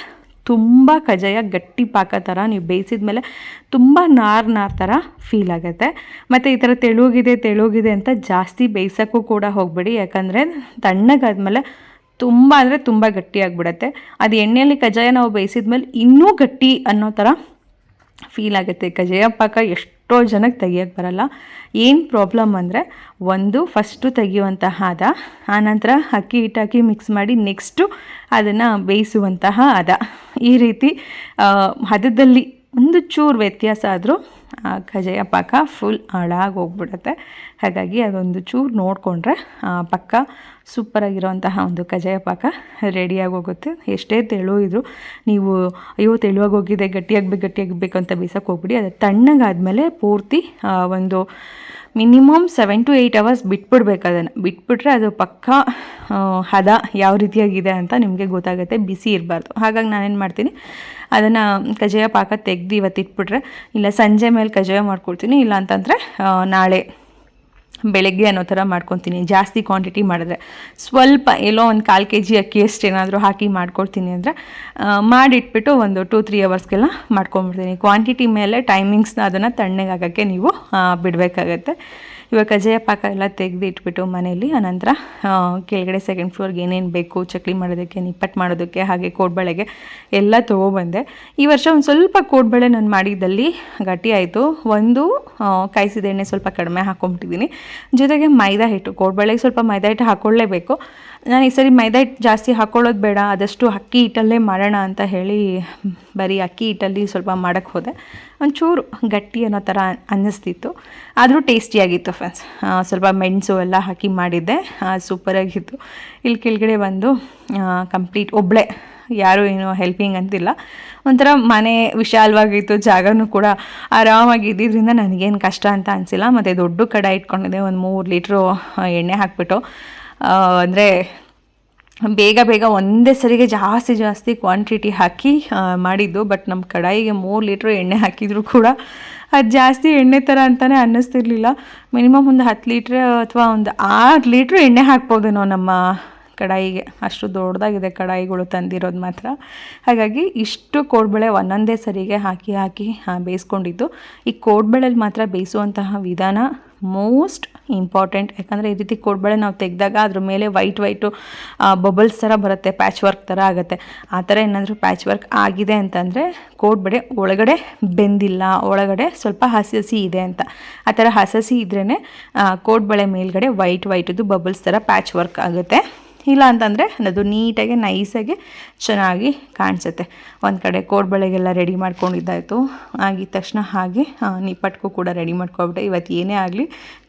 ತುಂಬ ಕಜಾಯ ಗಟ್ಟಿ ಪಾಕ ಥರ ನೀವು ಬೇಯಿಸಿದ ಮೇಲೆ ತುಂಬ ನಾರ್ ನಾರ್ ಥರ ಫೀಲ್ ಆಗುತ್ತೆ. ಮತ್ತು ಈ ಥರ ತೆಳುಗಿದೆ ತೆಳುಗಿದೆ ಅಂತ ಜಾಸ್ತಿ ಬೇಯಿಸೋಕ್ಕೂ ಕೂಡ ಹೋಗಬೇಡಿ. ಯಾಕಂದರೆ ತಣ್ಣಗಾದ್ಮೇಲೆ ತುಂಬ ಅಂದರೆ ತುಂಬ ಗಟ್ಟಿಯಾಗಿಬಿಡತ್ತೆ ಅದು ಎಣ್ಣೆಯಲ್ಲಿ ಕಜಾಯ ನಾವು ಬೇಯಿಸಿದ ಮೇಲೆ ಇನ್ನೂ ಗಟ್ಟಿ ಅನ್ನೋ ಥರ ಫೀಲ್ ಆಗುತ್ತೆ. ಕಜ್ಜಾಯ ಪಾಕ ಎಷ್ಟೋ ಜನಕ್ಕೆ ತೆಗಿಯೋಕ್ಕೆ ಬರಲ್ಲ. ಏನು ಪ್ರಾಬ್ಲಮ್ ಅಂದರೆ ಒಂದು ಫಸ್ಟು ತೆಗೆಯುವಂತಹ ಹದ ಆನಂತರ ಅಕ್ಕಿ ಹಿಟ್ಟಾಕಿ ಮಿಕ್ಸ್ ಮಾಡಿ ನೆಕ್ಸ್ಟು ಅದನ್ನು ಬೇಯಿಸುವಂತಹ ಹದ ಈ ರೀತಿ ಹದದಲ್ಲಿ ಒಂದು ಚೂರು ವ್ಯತ್ಯಾಸ ಆದರೂ ಕಜ್ಜಾಯ ಪಾಕ ಫುಲ್ ಹಾಳಾಗಿ ಹೋಗ್ಬಿಡುತ್ತೆ. ಹಾಗಾಗಿ ಅದೊಂದು ಚೂರು ನೋಡಿಕೊಂಡ್ರೆ ಪಕ್ಕ ಸೂಪರಾಗಿರೋಂತಹ ಒಂದು ಕಜ್ಜಾಯ ಪಾಕ ರೆಡಿಯಾಗಿ ಹೋಗುತ್ತೆ. ಎಷ್ಟೇ ತೆಳು ಇದ್ದರೂ ನೀವು, ಅಯ್ಯೋ ತೆಳುವಾಗಿ ಹೋಗಿದೆ ಗಟ್ಟಿಯಾಗಬೇಕು ಗಟ್ಟಿಯಾಗಬೇಕು ಅಂತ ಬೇಯಿಸೋಕೆ ಹೋಗ್ಬಿಡಿ. ಅದು ತಣ್ಣಗಾದ್ಮೇಲೆ ಪೂರ್ತಿ ಒಂದು minimum seven to eight hours ಬಿಟ್ಬಿಡ್ಬೇಕು ಅದನ್ನು. ಬಿಟ್ಬಿಟ್ರೆ ಅದು ಪಕ್ಕ ಹದ ಯಾವ ರೀತಿಯಾಗಿದೆ ಅಂತ ನಿಮಗೆ ಗೊತ್ತಾಗುತ್ತೆ. ಬಿಸಿ ಇರಬಾರ್ದು. ಹಾಗಾಗಿ ನಾನೇನು ಮಾಡ್ತೀನಿ, ಅದನ್ನು ಕಜ್ಜಾಯ ಪಾಕ ತೆಗ್ದು ಇವತ್ತು ಇಟ್ಬಿಟ್ರೆ, ಇಲ್ಲ ಸಂಜೆ ಮೇಲೆ ಕಜ್ಜಾಯ ಮಾಡ್ಕೊಳ್ತೀನಿ ಇಲ್ಲ ಅಂತಂದರೆ ನಾಳೆ ಬೆಳಗ್ಗೆ ಅನ್ನೋ ಥರ ಮಾಡ್ಕೊತೀನಿ. ಜಾಸ್ತಿ ಕ್ವಾಂಟಿಟಿ ಮಾಡಿದ್ರೆ. ಸ್ವಲ್ಪ ಎಲ್ಲೋ ಒಂದು ಕಾಲು ಕೆ ಜಿ ಅಕ್ಕಿ ಏನಾದರೂ ಹಾಕಿ ಮಾಡ್ಕೊಡ್ತೀನಿ ಅಂದರೆ ಮಾಡಿಟ್ಬಿಟ್ಟು ಒಂದು ಟೂ ತ್ರೀ ಅವರ್ಸ್ಗೆಲ್ಲ ಮಾಡ್ಕೊಂಬಿಡ್ತೀನಿ ಕ್ವಾಂಟಿಟಿ ಮೇಲೆ ಟೈಮಿಂಗ್ಸ್ನ ಅದನ್ನು ತಣ್ಣಗಾಗೋಕ್ಕೆ ನೀವು ಬಿಡಬೇಕಾಗತ್ತೆ. ಇವಾಗ ಕಜ್ಜಾಯ ಪಾಕ ಎಲ್ಲ ತೆಗೆದು ಇಟ್ಬಿಟ್ಟು ಮನೇಲಿ ಆನಂತರ ಕೆಳಗಡೆ ಸೆಕೆಂಡ್ ಫ್ಲೋರ್ಗೆ ಏನೇನು ಬೇಕು, ಚಕ್ಲಿ ಮಾಡೋದಕ್ಕೆ ನಿಪ್ಪಟ್ಟು ಮಾಡೋದಕ್ಕೆ, ಹಾಗೆ ಕೋಡ್ಬಳೆಗೆ ಎಲ್ಲ ತೊಗೊಬಂದೆ. ಈ ವರ್ಷ ಒಂದು ಸ್ವಲ್ಪ ಕೋಡ್ಬಳೆ ನಾನು ಮಾಡಿದ್ದಲ್ಲಿ ಗಟ್ಟಿ ಆಯಿತು. ಒಂದು ಕಾಯಿಸಿದ ಎಣ್ಣೆ ಸ್ವಲ್ಪ ಕಡಿಮೆ ಹಾಕೊಂಬಿಟ್ಟಿದ್ದೀನಿ ಜೊತೆಗೆ ಮೈದಾ ಹಿಟ್ಟು, ಕೋಡ್ಬಳೆಗೆ ಸ್ವಲ್ಪ ಮೈದಾ ಹಿಟ್ಟು ಹಾಕ್ಕೊಳ್ಳೇಬೇಕು ನಾನು ಈ ಸರಿ ಮೈದಾ ಹಿಟ್ಟು ಜಾಸ್ತಿ ಹಾಕ್ಕೊಳ್ಳೋದು ಬೇಡ, ಆದಷ್ಟು ಅಕ್ಕಿ ಹಿಟ್ಟಲ್ಲೇ ಮಾಡೋಣ ಅಂತ ಹೇಳಿ ಬರೀ ಅಕ್ಕಿ ಹಿಟ್ಟಲ್ಲಿ ಸ್ವಲ್ಪ ಮಾಡೋಕ್ಕೆ ಹೋದೆ. ಒಂಚೂರು ಗಟ್ಟಿ ಅನ್ನೋ ಥರ ಅನ್ನಿಸ್ತಿತ್ತು. ಆದರೂ ಟೇಸ್ಟಿಯಾಗಿತ್ತು ಫ್ರೆಂಡ್ಸ್ ಸ್ವಲ್ಪ ಮೆಣಸು ಎಲ್ಲ ಹಾಕಿ ಮಾಡಿದ್ದೆ. ಸೂಪರಾಗಿತ್ತು. ಇಲ್ಲಿ ಕೆಳಗಡೆ ಬಂದು ಕಂಪ್ಲೀಟ್ ಒಬ್ಬಳೆ ಯಾರೂ ಏನು ಹೆಲ್ಪಿಂಗ್ ಅಂತಿಲ್ಲ. ಒಂಥರ ಮನೆ ವಿಶಾಲವಾಗಿತ್ತು, ಜಾಗನೂ ಕೂಡ ಆರಾಮಾಗಿ ಇದ್ದಿದ್ದರಿಂದ ನನಗೇನು ಕಷ್ಟ ಅಂತ ಅನಿಸಿಲ್ಲ. ಮತ್ತು ದೊಡ್ಡ ಕಡ ಇಟ್ಕೊಂಡಿದ್ದೆ. ಒಂದು ಮೂರು ಲೀಟ್ರು ಎಣ್ಣೆ ಹಾಕ್ಬಿಟ್ಟು. ಅಂದರೆ ಬೇಗ ಬೇಗ ಒಂದೇ ಸರಿಗೆ ಜಾಸ್ತಿ ಜಾಸ್ತಿ ಕ್ವಾಂಟಿಟಿ ಹಾಕಿ ಮಾಡಿದ್ದು. ಬಟ್ ನಮ್ಮ ಕಡಾಯಿಗೆ ಮೂರು ಲೀಟ್ರ್ ಎಣ್ಣೆ ಹಾಕಿದರೂ ಕೂಡ ಅದು ಜಾಸ್ತಿ ಎಣ್ಣೆ ಥರ ಅಂತಲೇ ಅನ್ನಿಸ್ತಿರ್ಲಿಲ್ಲ. ಮಿನಿಮಮ್ ಒಂದು ಹತ್ತು ಲೀಟ್ರ್ ಅಥವಾ ಒಂದು ಆರು ಲೀಟ್ರ್ ಎಣ್ಣೆ ಹಾಕ್ಬೋದೇನೋ ನಮ್ಮ ಕಡಾಯಿಗೆ. ಅಷ್ಟು ದೊಡ್ಡದಾಗಿದೆ ಕಡಾಯಿಗಳು ತಂದಿರೋದು ಮಾತ್ರ. ಹಾಗಾಗಿ ಇಷ್ಟು ಕೋಡ್ಬಳೆ ಒಂದೊಂದೇ ಸರಿಗೆ ಹಾಕಿ ಹಾಕಿ ಬೇಯಿಸ್ಕೊಂಡಿದ್ದು. ಈ ಕೋಡ್ಬಳೆಲಿ ಮಾತ್ರ ಬೇಯಿಸುವಂತಹ ವಿಧಾನ ಮೋಸ್ಟ್ ಇಂಪಾರ್ಟೆಂಟ್. ಯಾಕಂದರೆ ಈ ರೀತಿ ಕೋಡ್ಬಳೆ ನಾವು ತೆಗೆದಾಗ ಅದ್ರ ಮೇಲೆ ವೈಟ್, ವೈಟು ಬಬಲ್ಸ್ ಥರ ಬರುತ್ತೆ, ಪ್ಯಾಚ್ ವರ್ಕ್ ಥರ ಆಗುತ್ತೆ. ಆ ಥರ ಏನಾದರೂ ಪ್ಯಾಚ್ ವರ್ಕ್ ಆಗಿದೆ ಅಂತಂದರೆ ಕೋಡ್ಬಳೆ ಒಳಗಡೆ ಬೆಂದಿಲ್ಲ, ಒಳಗಡೆ ಸ್ವಲ್ಪ ಹಸಿ ಇದೆ ಅಂತ. ಆ ಥರ ಹಸಸಿ ಇದ್ರೇ ಕೋಡ್ಬಳೆ ಮೇಲ್ಗಡೆ ವೈಟ್, ವೈಟದು ಬಬಲ್ಸ್ ಥರ ಪ್ಯಾಚ್ ವರ್ಕ್ ಆಗುತ್ತೆ. ಇಲ್ಲ ಅಂತಂದರೆ ಅದು ನೀಟಾಗಿ ನೈಸಾಗಿ ಚೆನ್ನಾಗಿ ಕಾಣಿಸುತ್ತೆ. ಒಂದು ಕಡೆ ಕೋಡ್ಬಳೆಗೆಲ್ಲ ರೆಡಿ ಮಾಡ್ಕೊಂಡಿದ್ದಾಯಿತು. ಆಗಿದ ತಕ್ಷಣ ಹಾಗೆ ನಿಪ್ಪಟ್ಟಕ್ಕೂ ಕೂಡ ರೆಡಿ ಮಾಡ್ಕೊಬಿಟ್ಟೆ. ಇವತ್ತು ಏನೇ ಆಗಲಿ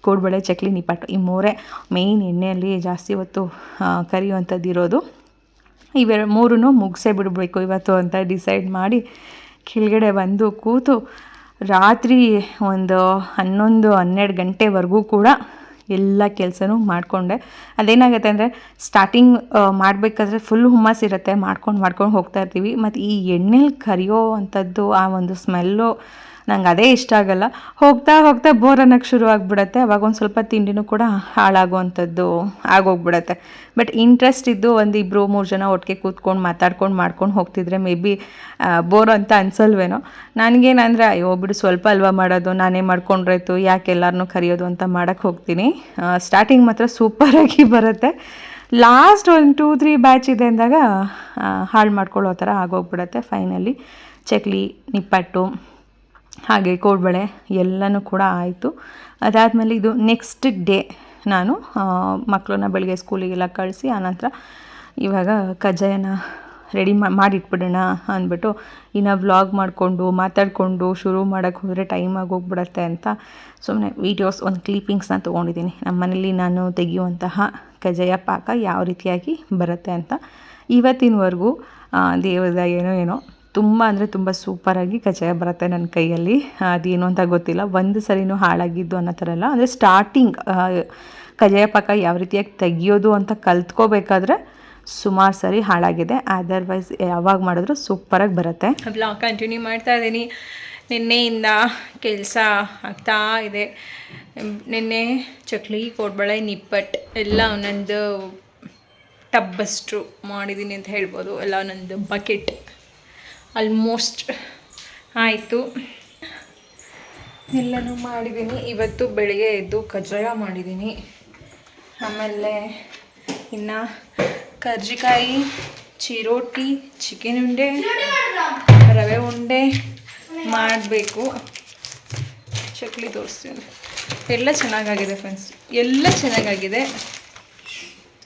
ಕೋಡ್ಬಳೆ ಚಕ್ಲಿ, ನಿಪ್ಪಟ್ಟು, ಈ ಮೂರೇ ಮೇಯ್ನ್ ಎಣ್ಣೆಯಲ್ಲಿ ಜಾಸ್ತಿ ಹೊತ್ತು ಕರಿಯುವಂಥದ್ದು ಇರೋದು. ಇವೆರಡು ಮೂರೂ ಮುಗಿಸೇ ಬಿಡಬೇಕು ಇವತ್ತು ಅಂತ ಡಿಸೈಡ್ ಮಾಡಿ ಕೆಳಗಡೆ ಬಂದು ಕೂತು ರಾತ್ರಿ ಒಂದು ಹನ್ನೊಂದು ಹನ್ನೆರಡು ಗಂಟೆವರೆಗೂ ಕೂಡ ಎಲ್ಲ ಕೆಲಸನೂ ಮಾಡಿಕೊಂಡೆ. ಅದೇನಾಗುತ್ತೆ ಅಂದರೆ ಸ್ಟಾರ್ಟಿಂಗ್ ಮಾಡಬೇಕಾದ್ರೆ ಫುಲ್ ಹುಮ್ಮಸ್ ಇರುತ್ತೆ. ಮಾಡ್ಕೊಂಡು ಮಾಡ್ಕೊಂಡು ಹೋಗ್ತಾ ಇರ್ತೀವಿ. ಮತ್ತು ಈ ಎಣ್ಣೆಲಿ ಕರಿಯೋ ಅಂಥದ್ದು ಆ ಒಂದು ಸ್ಮೆಲ್ಲು ನಂಗೆ ಅದೇ ಇಷ್ಟ ಆಗಲ್ಲ. ಹೋಗ್ತಾ ಹೋಗ್ತಾ ಬೋರ್ ಅನ್ನೋಕ್ಕೆ ಶುರು ಆಗಿಬಿಡತ್ತೆ. ಅವಾಗ ಒಂದು ಸ್ವಲ್ಪ ತಿಂಡಿನೂ ಕೂಡ ಹಾಳಾಗುವಂಥದ್ದು ಆಗೋಗ್ಬಿಡತ್ತೆ. ಬಟ್ ಇಂಟ್ರೆಸ್ಟ್ ಇದ್ದು ಒಂದು ಇಬ್ಬರು ಮೂರು ಜನ ಒಟ್ಟಿಗೆ ಕೂತ್ಕೊಂಡು ಮಾತಾಡ್ಕೊಂಡು ಮಾಡ್ಕೊಂಡು ಹೋಗ್ತಿದ್ರೆ ಮೇ ಬಿ ಬೋರ್ ಅಂತ ಅನ್ಸಲ್ವೇನೋ. ನನಗೇನಂದರೆ, ಅಯ್ಯೋ, ಬಿಡು, ಸ್ವಲ್ಪ ಅಲ್ವಾ ಮಾಡೋದು? ನಾನೇ ಮಾಡ್ಕೊಂಡ್ರಾಯ್ತು. ಯಾಕೆ ಎಲ್ಲರನ್ನೂ ಕರೆಯೋದು ಅಂತ ಮಾಡೋಕ್ಕೆ ಹೋಗ್ತೀನಿ. ಸ್ಟಾರ್ಟಿಂಗ್ ಮಾತ್ರ ಸೂಪರಾಗಿ ಬರುತ್ತೆ. ಲಾಸ್ಟ್ ಒಂದು ಟೂ ತ್ರೀ ಬ್ಯಾಚ್ ಇದೆ ಅಂದಾಗ ಹಾಳು ಮಾಡ್ಕೊಳ್ಳೋ ಥರ ಆಗೋಗ್ಬಿಡತ್ತೆ ಫೈನಲಿ ಚಕ್ಲಿ, ನಿಪ್ಪಟ್ಟು ಹಾಗೆ ಕೋಡ್ಬಳೆ ಎಲ್ಲನೂ ಕೂಡ ಆಯಿತು. ಅದಾದಮೇಲೆ ಇದು ನೆಕ್ಸ್ಟ್ ಡೇ ನಾನು ಮಕ್ಕಳನ್ನ ಬೆಳಗ್ಗೆ ಸ್ಕೂಲಿಗೆಲ್ಲ ಕಳಿಸಿ, ಆನಂತರ ಇವಾಗ ಕಜ್ಜಾಯನ ರೆಡಿ ಮಾಡಿಟ್ಬಿಡೋಣ ಅಂದ್ಬಿಟ್ಟು ಇನ್ನು ವ್ಲಾಗ್ ಮಾಡಿಕೊಂಡು, ಮಾತಾಡಿಕೊಂಡು ಶುರು ಮಾಡೋಕ್ಕೆ ಹೋದರೆ ಟೈಮ್ ಆಗೋಗ್ಬಿಡತ್ತೆ ಅಂತ ಸುಮ್ಮನೆ ವೀಡಿಯೋಸ್ ಒಂದು ಕ್ಲಿಪ್ಪಿಂಗ್ಸ್ನ ತೊಗೊಂಡಿದ್ದೀನಿ. ನಮ್ಮ ಮನೇಲಿ ನಾನು ತೆಗೆಯುವಂತಹ ಕಜ್ಜಾಯ ಪಾಕ ಯಾವ ರೀತಿಯಾಗಿ ಬರುತ್ತೆ ಅಂತ ಇವತ್ತಿನವರೆಗೂ ದೇವದ ಏನೋ ಏನೋ ತುಂಬ ಅಂದರೆ ತುಂಬ ಸೂಪರಾಗಿ ಕಜ್ಜಾಯ ಬರುತ್ತೆ ನನ್ನ ಕೈಯಲ್ಲಿ. ಅದೇನು ಅಂತ ಗೊತ್ತಿಲ್ಲ. ಒಂದು ಸರಿನೂ ಹಾಳಾಗಿದ್ದು ಅನ್ನೋ ಥರ ಎಲ್ಲ ಅಂದರೆ ಸ್ಟಾರ್ಟಿಂಗ್ ಕಜ್ಜಾಯ ಪಾಕ ಯಾವ ರೀತಿಯಾಗಿ ತೆಗಿಯೋದು ಅಂತ ಕಲ್ತ್ಕೋಬೇಕಾದ್ರೆ ಸುಮಾರು ಸರಿ ಹಾಳಾಗಿದೆ. ಅದರ್ವೈಸ್ ಯಾವಾಗ ಮಾಡಿದ್ರು ಸೂಪರಾಗಿ ಬರುತ್ತೆ. ಬ್ಲಾಗ್ ಕಂಟಿನ್ಯೂ ಮಾಡ್ತಾ ಇದ್ದೀನಿ. ನಿನ್ನೆಯಿಂದ ಕೆಲಸ ಆಗ್ತಾ ಇದೆ. ನಿನ್ನೆ ಚಕ್ಲಿ, ಕೋಡ್ಬಳೆ, ನಿಪ್ಪಟ್ ಎಲ್ಲ ಒಂದೊಂದು ಟಬ್ಬಷ್ಟು ಮಾಡಿದ್ದೀನಿ ಅಂತ ಹೇಳ್ಬೋದು. ಎಲ್ಲ ಒಂದೊಂದು ಬಕೆಟ್ ಆಲ್ಮೋಸ್ಟ್ ಆಯಿತು. ಎಲ್ಲನೂ ಮಾಡಿದ್ದೀನಿ. ಇವತ್ತು ಬೆಳಿಗ್ಗೆ ಎದ್ದು ಕಜ್ಜಾಯ ಮಾಡಿದ್ದೀನಿ. ಆಮೇಲೆ ಇನ್ನು ಕರ್ಜಿಕಾಯಿ, ಚಿರೋಟಿ ಚಿಕನ್ ಉಂಡೆ, ರವೆ ಉಂಡೆ ಮಾಡಬೇಕು. ಚಕ್ಲಿ ತೋರಿಸ್ತೀನಿ. ಎಲ್ಲ ಚೆನ್ನಾಗಾಗಿದೆ ಫ್ರೆಂಡ್ಸ್ ಎಲ್ಲ ಚೆನ್ನಾಗಾಗಿದೆ.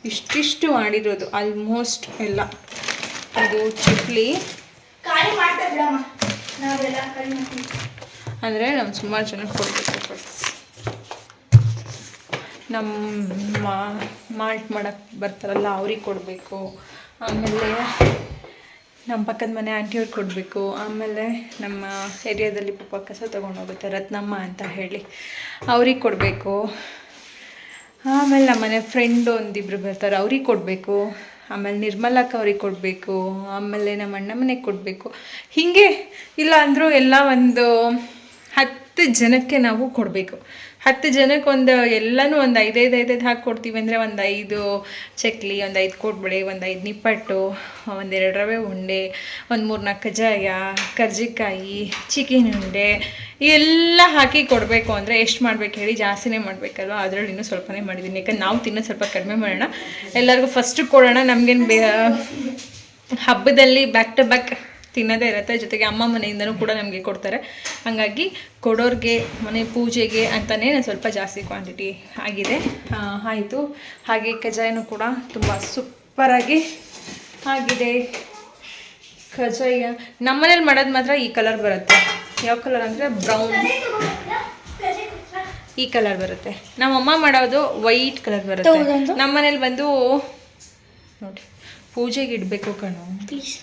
ಇಷ್ಟಿಷ್ಟು ಮಾಡಿರೋದು. ಆಲ್ಮೋಸ್ಟ್ ಎಲ್ಲ. ಇದು ಚಕ್ಲಿ. ಅಂದರೆ ನಮ್ಮ ಸುಮಾರು ಜನಕ್ಕೆ ಕೊಡಬೇಕು ನಮ್ಮ ಮಾಲ್ಟ್ ಮಾಡೋಕ್ಕೆ ಬರ್ತಾರಲ್ಲ, ಅವ್ರಿಗೆ ಕೊಡಬೇಕು. ಆಮೇಲೆ ನಮ್ಮ ಪಕ್ಕದ ಮನೆ ಆಂಟಿಯವ್ರಿಗೆ ಕೊಡಬೇಕು. ಆಮೇಲೆ ನಮ್ಮ ಏರಿಯಾದಲ್ಲಿ ಪಾಪ ಕಸ ತೊಗೊಂಡೋಗುತ್ತೆ, ರತ್ನಮ್ಮ ಅಂತ ಹೇಳಿ. ಅವ್ರಿಗೆ ಕೊಡಬೇಕು. ಆಮೇಲೆ ನಮ್ಮ ಮನೆ ಫ್ರೆಂಡು ಒಂದಿಬ್ರು ಬರ್ತಾರೆ, ಅವ್ರಿಗೆ ಕೊಡಬೇಕು. ಆಮೇಲೆ ನಿರ್ಮಲಕ್ಕ ಅವ್ರಿಗೆ ಕೊಡಬೇಕು, ಆಮೇಲೆ ನಮ್ಮ ಅಣ್ಣ ಮನೆಗೆ ಕೊಡಬೇಕು. ಹೀಗೆ ಇಲ್ಲ ಅಂದರೂ ಎಲ್ಲ ಒಂದು ಹತ್ತು ಜನಕ್ಕೆ ನಾವು ಕೊಡಬೇಕು. ಹತ್ತು ಜನಕ್ಕೆ ಒಂದು, ಎಲ್ಲನೂ ಒಂದು ಐದೈದು ಐದೈದು ಹಾಕಿ ಕೊಡ್ತೀವಿ ಅಂದರೆ ಒಂದು ಐದು ಚಕ್ಲಿ, ಒಂದು ಐದು ಕೊಟ್ಬಿಡಿ ಒಂದು ಐದು ನಿಪ್ಪಟ್ಟು ಒಂದೆರಡು ರವೆ ಉಂಡೆ, ಒಂದು ಮೂರು ನಾಲ್ಕು ಕಜ್ಜಾಯ, ಕರ್ಜಿಕಾಯಿ, ಚಿಕನ್ ಉಂಡೆ, ಎಲ್ಲ ಹಾಕಿ ಕೊಡಬೇಕು ಅಂದರೆ ಎಷ್ಟು ಮಾಡ್ಬೇಕು ಹೇಳಿ ಜಾಸ್ತಿನೇ ಮಾಡಬೇಕಲ್ವ? ಅದರಲ್ಲಿ ಇನ್ನೂ ಸ್ವಲ್ಪನೇ ಮಾಡಿದ್ದೀನಿ. ಯಾಕಂದ್ರೆ ನಾವು ತಿನ್ನೋದು ಸ್ವಲ್ಪ ಕಡಿಮೆ ಮಾಡೋಣ. ಎಲ್ಲರಿಗೂ ಫಸ್ಟು ಕೊಡೋಣ. ನಮಗೇನು ಬೇ ಹಬ್ಬದಲ್ಲಿ ಬ್ಯಾಕ್ ಟು ಬ್ಯಾಕ್ ತಿನ್ನೋದೇ ಇರುತ್ತೆ. ಜೊತೆಗೆ ಅಮ್ಮ ಮನೆಯಿಂದನೂ ಕೂಡ ನಮಗೆ ಕೊಡ್ತಾರೆ. ಹಾಗಾಗಿ ಕೊಡೋರಿಗೆ ಮನೆ ಪೂಜೆಗೆ ಅಂತಲೇ ಸ್ವಲ್ಪ ಜಾಸ್ತಿ ಕ್ವಾಂಟಿಟಿ ಆಗಿದೆ. ಆಯಿತು. ಹಾಗೆ ಕಜ್ಜಾಯನೂ ಕೂಡ ತುಂಬ ಸೂಪರಾಗಿ ಆಗಿದೆ. ಕಜ್ಜಾಯ ನಮ್ಮನೇಲಿ ಮಾಡೋದು ಮಾತ್ರ ಈ ಕಲರ್ ಬರುತ್ತೆ. ಯಾವ ಕಲರ್ ಅಂದರೆ ಬ್ರೌನ್ ಈ ಕಲರ್ ಬರುತ್ತೆ. ನಮ್ಮಮ್ಮ ಮಾಡೋದು ವೈಟ್ ಕಲರ್ ಬರುತ್ತೆ. ನಮ್ಮನೇಲಿ ಬಂದು ನೋಡಿ ಪೂಜೆಗೆ ಇಡಬೇಕು ಕಣೋ.
ಪ್ಲೀಸ್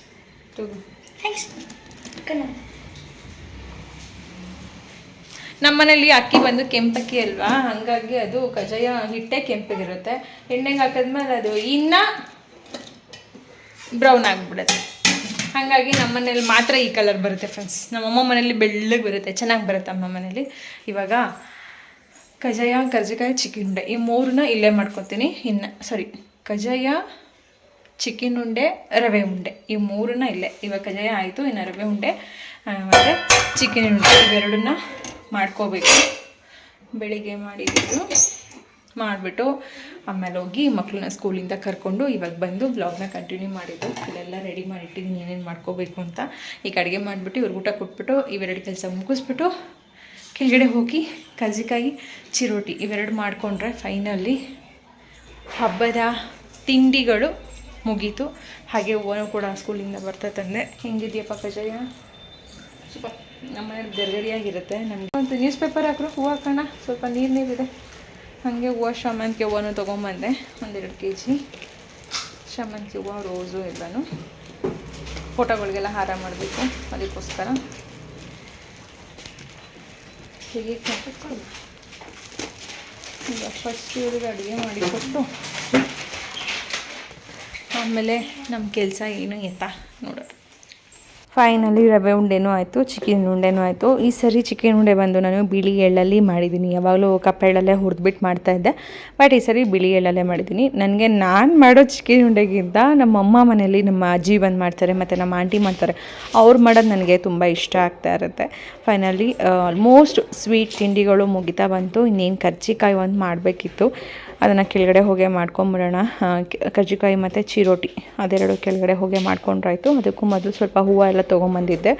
ನಮ್ಮನೇಲಿ ಅಕ್ಕಿ ಬಂದು ಕೆಂಪಕ್ಕಿ ಅಲ್ವಾ? ಹಂಗಾಗಿ ಅದು ಕಜಾಯ ಹಿಟ್ಟೆ ಕೆಂಪಗಿರುತ್ತೆ. ಎಣ್ಣೆಗೆ ಹಾಕಿದ್ಮೇಲೆ ಅದು ಇನ್ನ ಬ್ರೌನ್ ಆಗಿಬಿಡುತ್ತೆ. ಹಾಗಾಗಿ ನಮ್ಮನೇಲಿ ಮಾತ್ರ ಈ ಕಲರ್ ಬರುತ್ತೆ ಫ್ರೆಂಡ್ಸ್ ನಮ್ಮಮ್ಮ ಮನೇಲಿ ಬೆಳ್ಳಗೆ ಬರುತ್ತೆ, ಚೆನ್ನಾಗಿ ಬರುತ್ತೆ ಅಮ್ಮ ಮನೇಲಿ. ಇವಾಗ ಕಜಾಯ ಕರ್ಜಿಕಾಯಿ, ಚಿಕನ್ ಉಂಡೆ ಈ ಮೂರನ್ನ ಇಲ್ಲೇ ಮಾಡ್ಕೊತೀನಿ. ಇನ್ನು ಸಾರಿ ಕಜಾಯ ಚಿಕನ್ ಉಂಡೆ, ರವೆ ಉಂಡೆ. ಈ ಮೂರನ್ನ ಇಲ್ಲೇ. ಇವಾಗ ಕಜಾಯ ಆಯಿತು, ಇನ್ನು ರವೆ ಉಂಡೆ ಮತ್ತು ಚಿಕನ್ ಉಂಡೆ. ಇವೆರಡನ್ನ ಮಾಡ್ಕೋಬೇಕು. ಬೆಳಿಗ್ಗೆ ಮಾಡಿದ್ದು ಮಾಡಿಬಿಟ್ಟು ಆಮೇಲೆ ಹೋಗಿ ಮಕ್ಕಳನ್ನ ಸ್ಕೂಲಿಂದ ಕರ್ಕೊಂಡು ಇವಾಗ ಬಂದು ಬ್ಲಾಗ್ನ ಕಂಟಿನ್ಯೂ ಮಾಡಿದ್ದು. ಇಲ್ಲೆಲ್ಲ ರೆಡಿ ಮಾಡಿಟ್ಟಿದ್ದೀನಿ ಏನೇನು ಮಾಡ್ಕೋಬೇಕು ಅಂತ. ಈಗ ಅಡುಗೆ ಮಾಡಿಬಿಟ್ಟು ಇವ್ರಿಗೆ ಊಟ ಕೊಟ್ಬಿಟ್ಟು ಇವೆರಡು ಕೆಲಸ ಮುಗಿಸ್ಬಿಟ್ಟು ಕೆಳಗಡೆ ಹೋಗಿ ಕಜಿಕಾಯಿ ಚಿರೋಟಿ ಇವೆರಡು ಮಾಡಿಕೊಂಡ್ರೆ ಫೈನಲ್ಲಿ ಹಬ್ಬದ ತಿಂಡಿಗಳು ಮುಗೀತು. ಹಾಗೆ ಹೂವನು ಕೂಡ ಸ್ಕೂಲಿಂದ ಬರ್ತಾ ತಂದೆ. ಹೆಂಗಿದೆಯಪ್ಪ ಕಜಾಯ ನಮ್ಮ ಮನೇಲಿ ಗರ್ಗರಿಯಾಗಿರುತ್ತೆ. ನಮಗೆ ಒಂದು ನ್ಯೂಸ್ ಪೇಪರ್ ಹಾಕ್ರು, ಹೂವು ಹಾಕೋಣ. ಸ್ವಲ್ಪ ನೀರು ನೀರಿದೆ. ಹಾಗೆ ಹೂವು ಶಾಮಂತಿಗೆ ಹೂವನು ತೊಗೊಂಬಂದೆ. ಒಂದೆರಡು ಕೆ ಜಿ ಶಾಮಂತಿಗೆ ಹೂವು, ರೋಸು ಎಲ್ಲನೂ. ಫೋಟೋಗಳಿಗೆಲ್ಲ ಹಾರ ಮಾಡಬೇಕು ಅದಕ್ಕೋಸ್ಕರ. ಹೀಗೆ ಈಗ ಫಸ್ಟ್ ಇವ್ರಿಗೆ ಅಡುಗೆ ಮಾಡಿಕೊಟ್ಟು ಆಮೇಲೆ ನಮ್ಮ ಕೆಲಸ ಏನು ಎತ್ತ ನೋಡೋದು ಫೈನಲಿ ರವೆ ಉಂಡೆನೂ ಆಯಿತು ಚಿಕನ್ ಉಂಡೆನೂ ಆಯಿತು. ಈ ಸರಿ ಚಿಕನ್ ಉಂಡೆ ಬಂದು ನಾನು ಬಿಳಿ ಎಳ್ಳಲ್ಲಿ ಮಾಡಿದ್ದೀನಿ. ಯಾವಾಗಲೂ ಕಪ್ಪೆಳ್ಳಲ್ಲೇ ಹುರಿದ್ಬಿಟ್ಟು ಮಾಡ್ತಾಯಿದ್ದೆ ಬಟ್ ಈ ಸರಿ ಬಿಳಿ ಎಳ್ಳಲ್ಲೇ ಮಾಡಿದ್ದೀನಿ. ನನಗೆ ನಾನು ಮಾಡೋ ಚಿಕನ್ ಉಂಡೆಗಿಂತ ನಮ್ಮ ಅಮ್ಮ ಮನೇಲಿ ನಮ್ಮ ಅಜ್ಜಿ ಬಂದು ಮಾಡ್ತಾರೆ, ಮತ್ತು ನಮ್ಮ ಆಂಟಿ ಮಾಡ್ತಾರೆ. ಅವ್ರು ಮಾಡೋದು ನನಗೆ ತುಂಬ ಇಷ್ಟ ಆಗ್ತಾ ಇರುತ್ತೆ. ಫೈನಲಿ ಆಲ್ಮೋಸ್ಟ್ ಸ್ವೀಟ್ ತಿಂಡಿಗಳು ಮುಗಿತಾ ಬಂತು. ಇನ್ನೇನು ಕರ್ಜಿಕಾಯಿ ಒಂದು ಮಾಡಬೇಕಿತ್ತು. ಅದನ್ನು ಕೆಳಗಡೆ ಹೋಗಿ ಮಾಡ್ಕೊಂಬಿಡೋಣ. ಕರ್ಜಿಕಾಯಿ ಮತ್ತು ಚಿರೋಟಿ. ಅದೆರಡು ಕೆಳಗಡೆ ಹೋಗಿ ಮಾಡ್ಕೊಂಡ್ರಾಯ್ತು. ಅದಕ್ಕೂ ಮೊದಲು ಸ್ವಲ್ಪ ಹೂವು ಎಲ್ಲ ತೊಗೊಂಬಂದಿದ್ದೆ.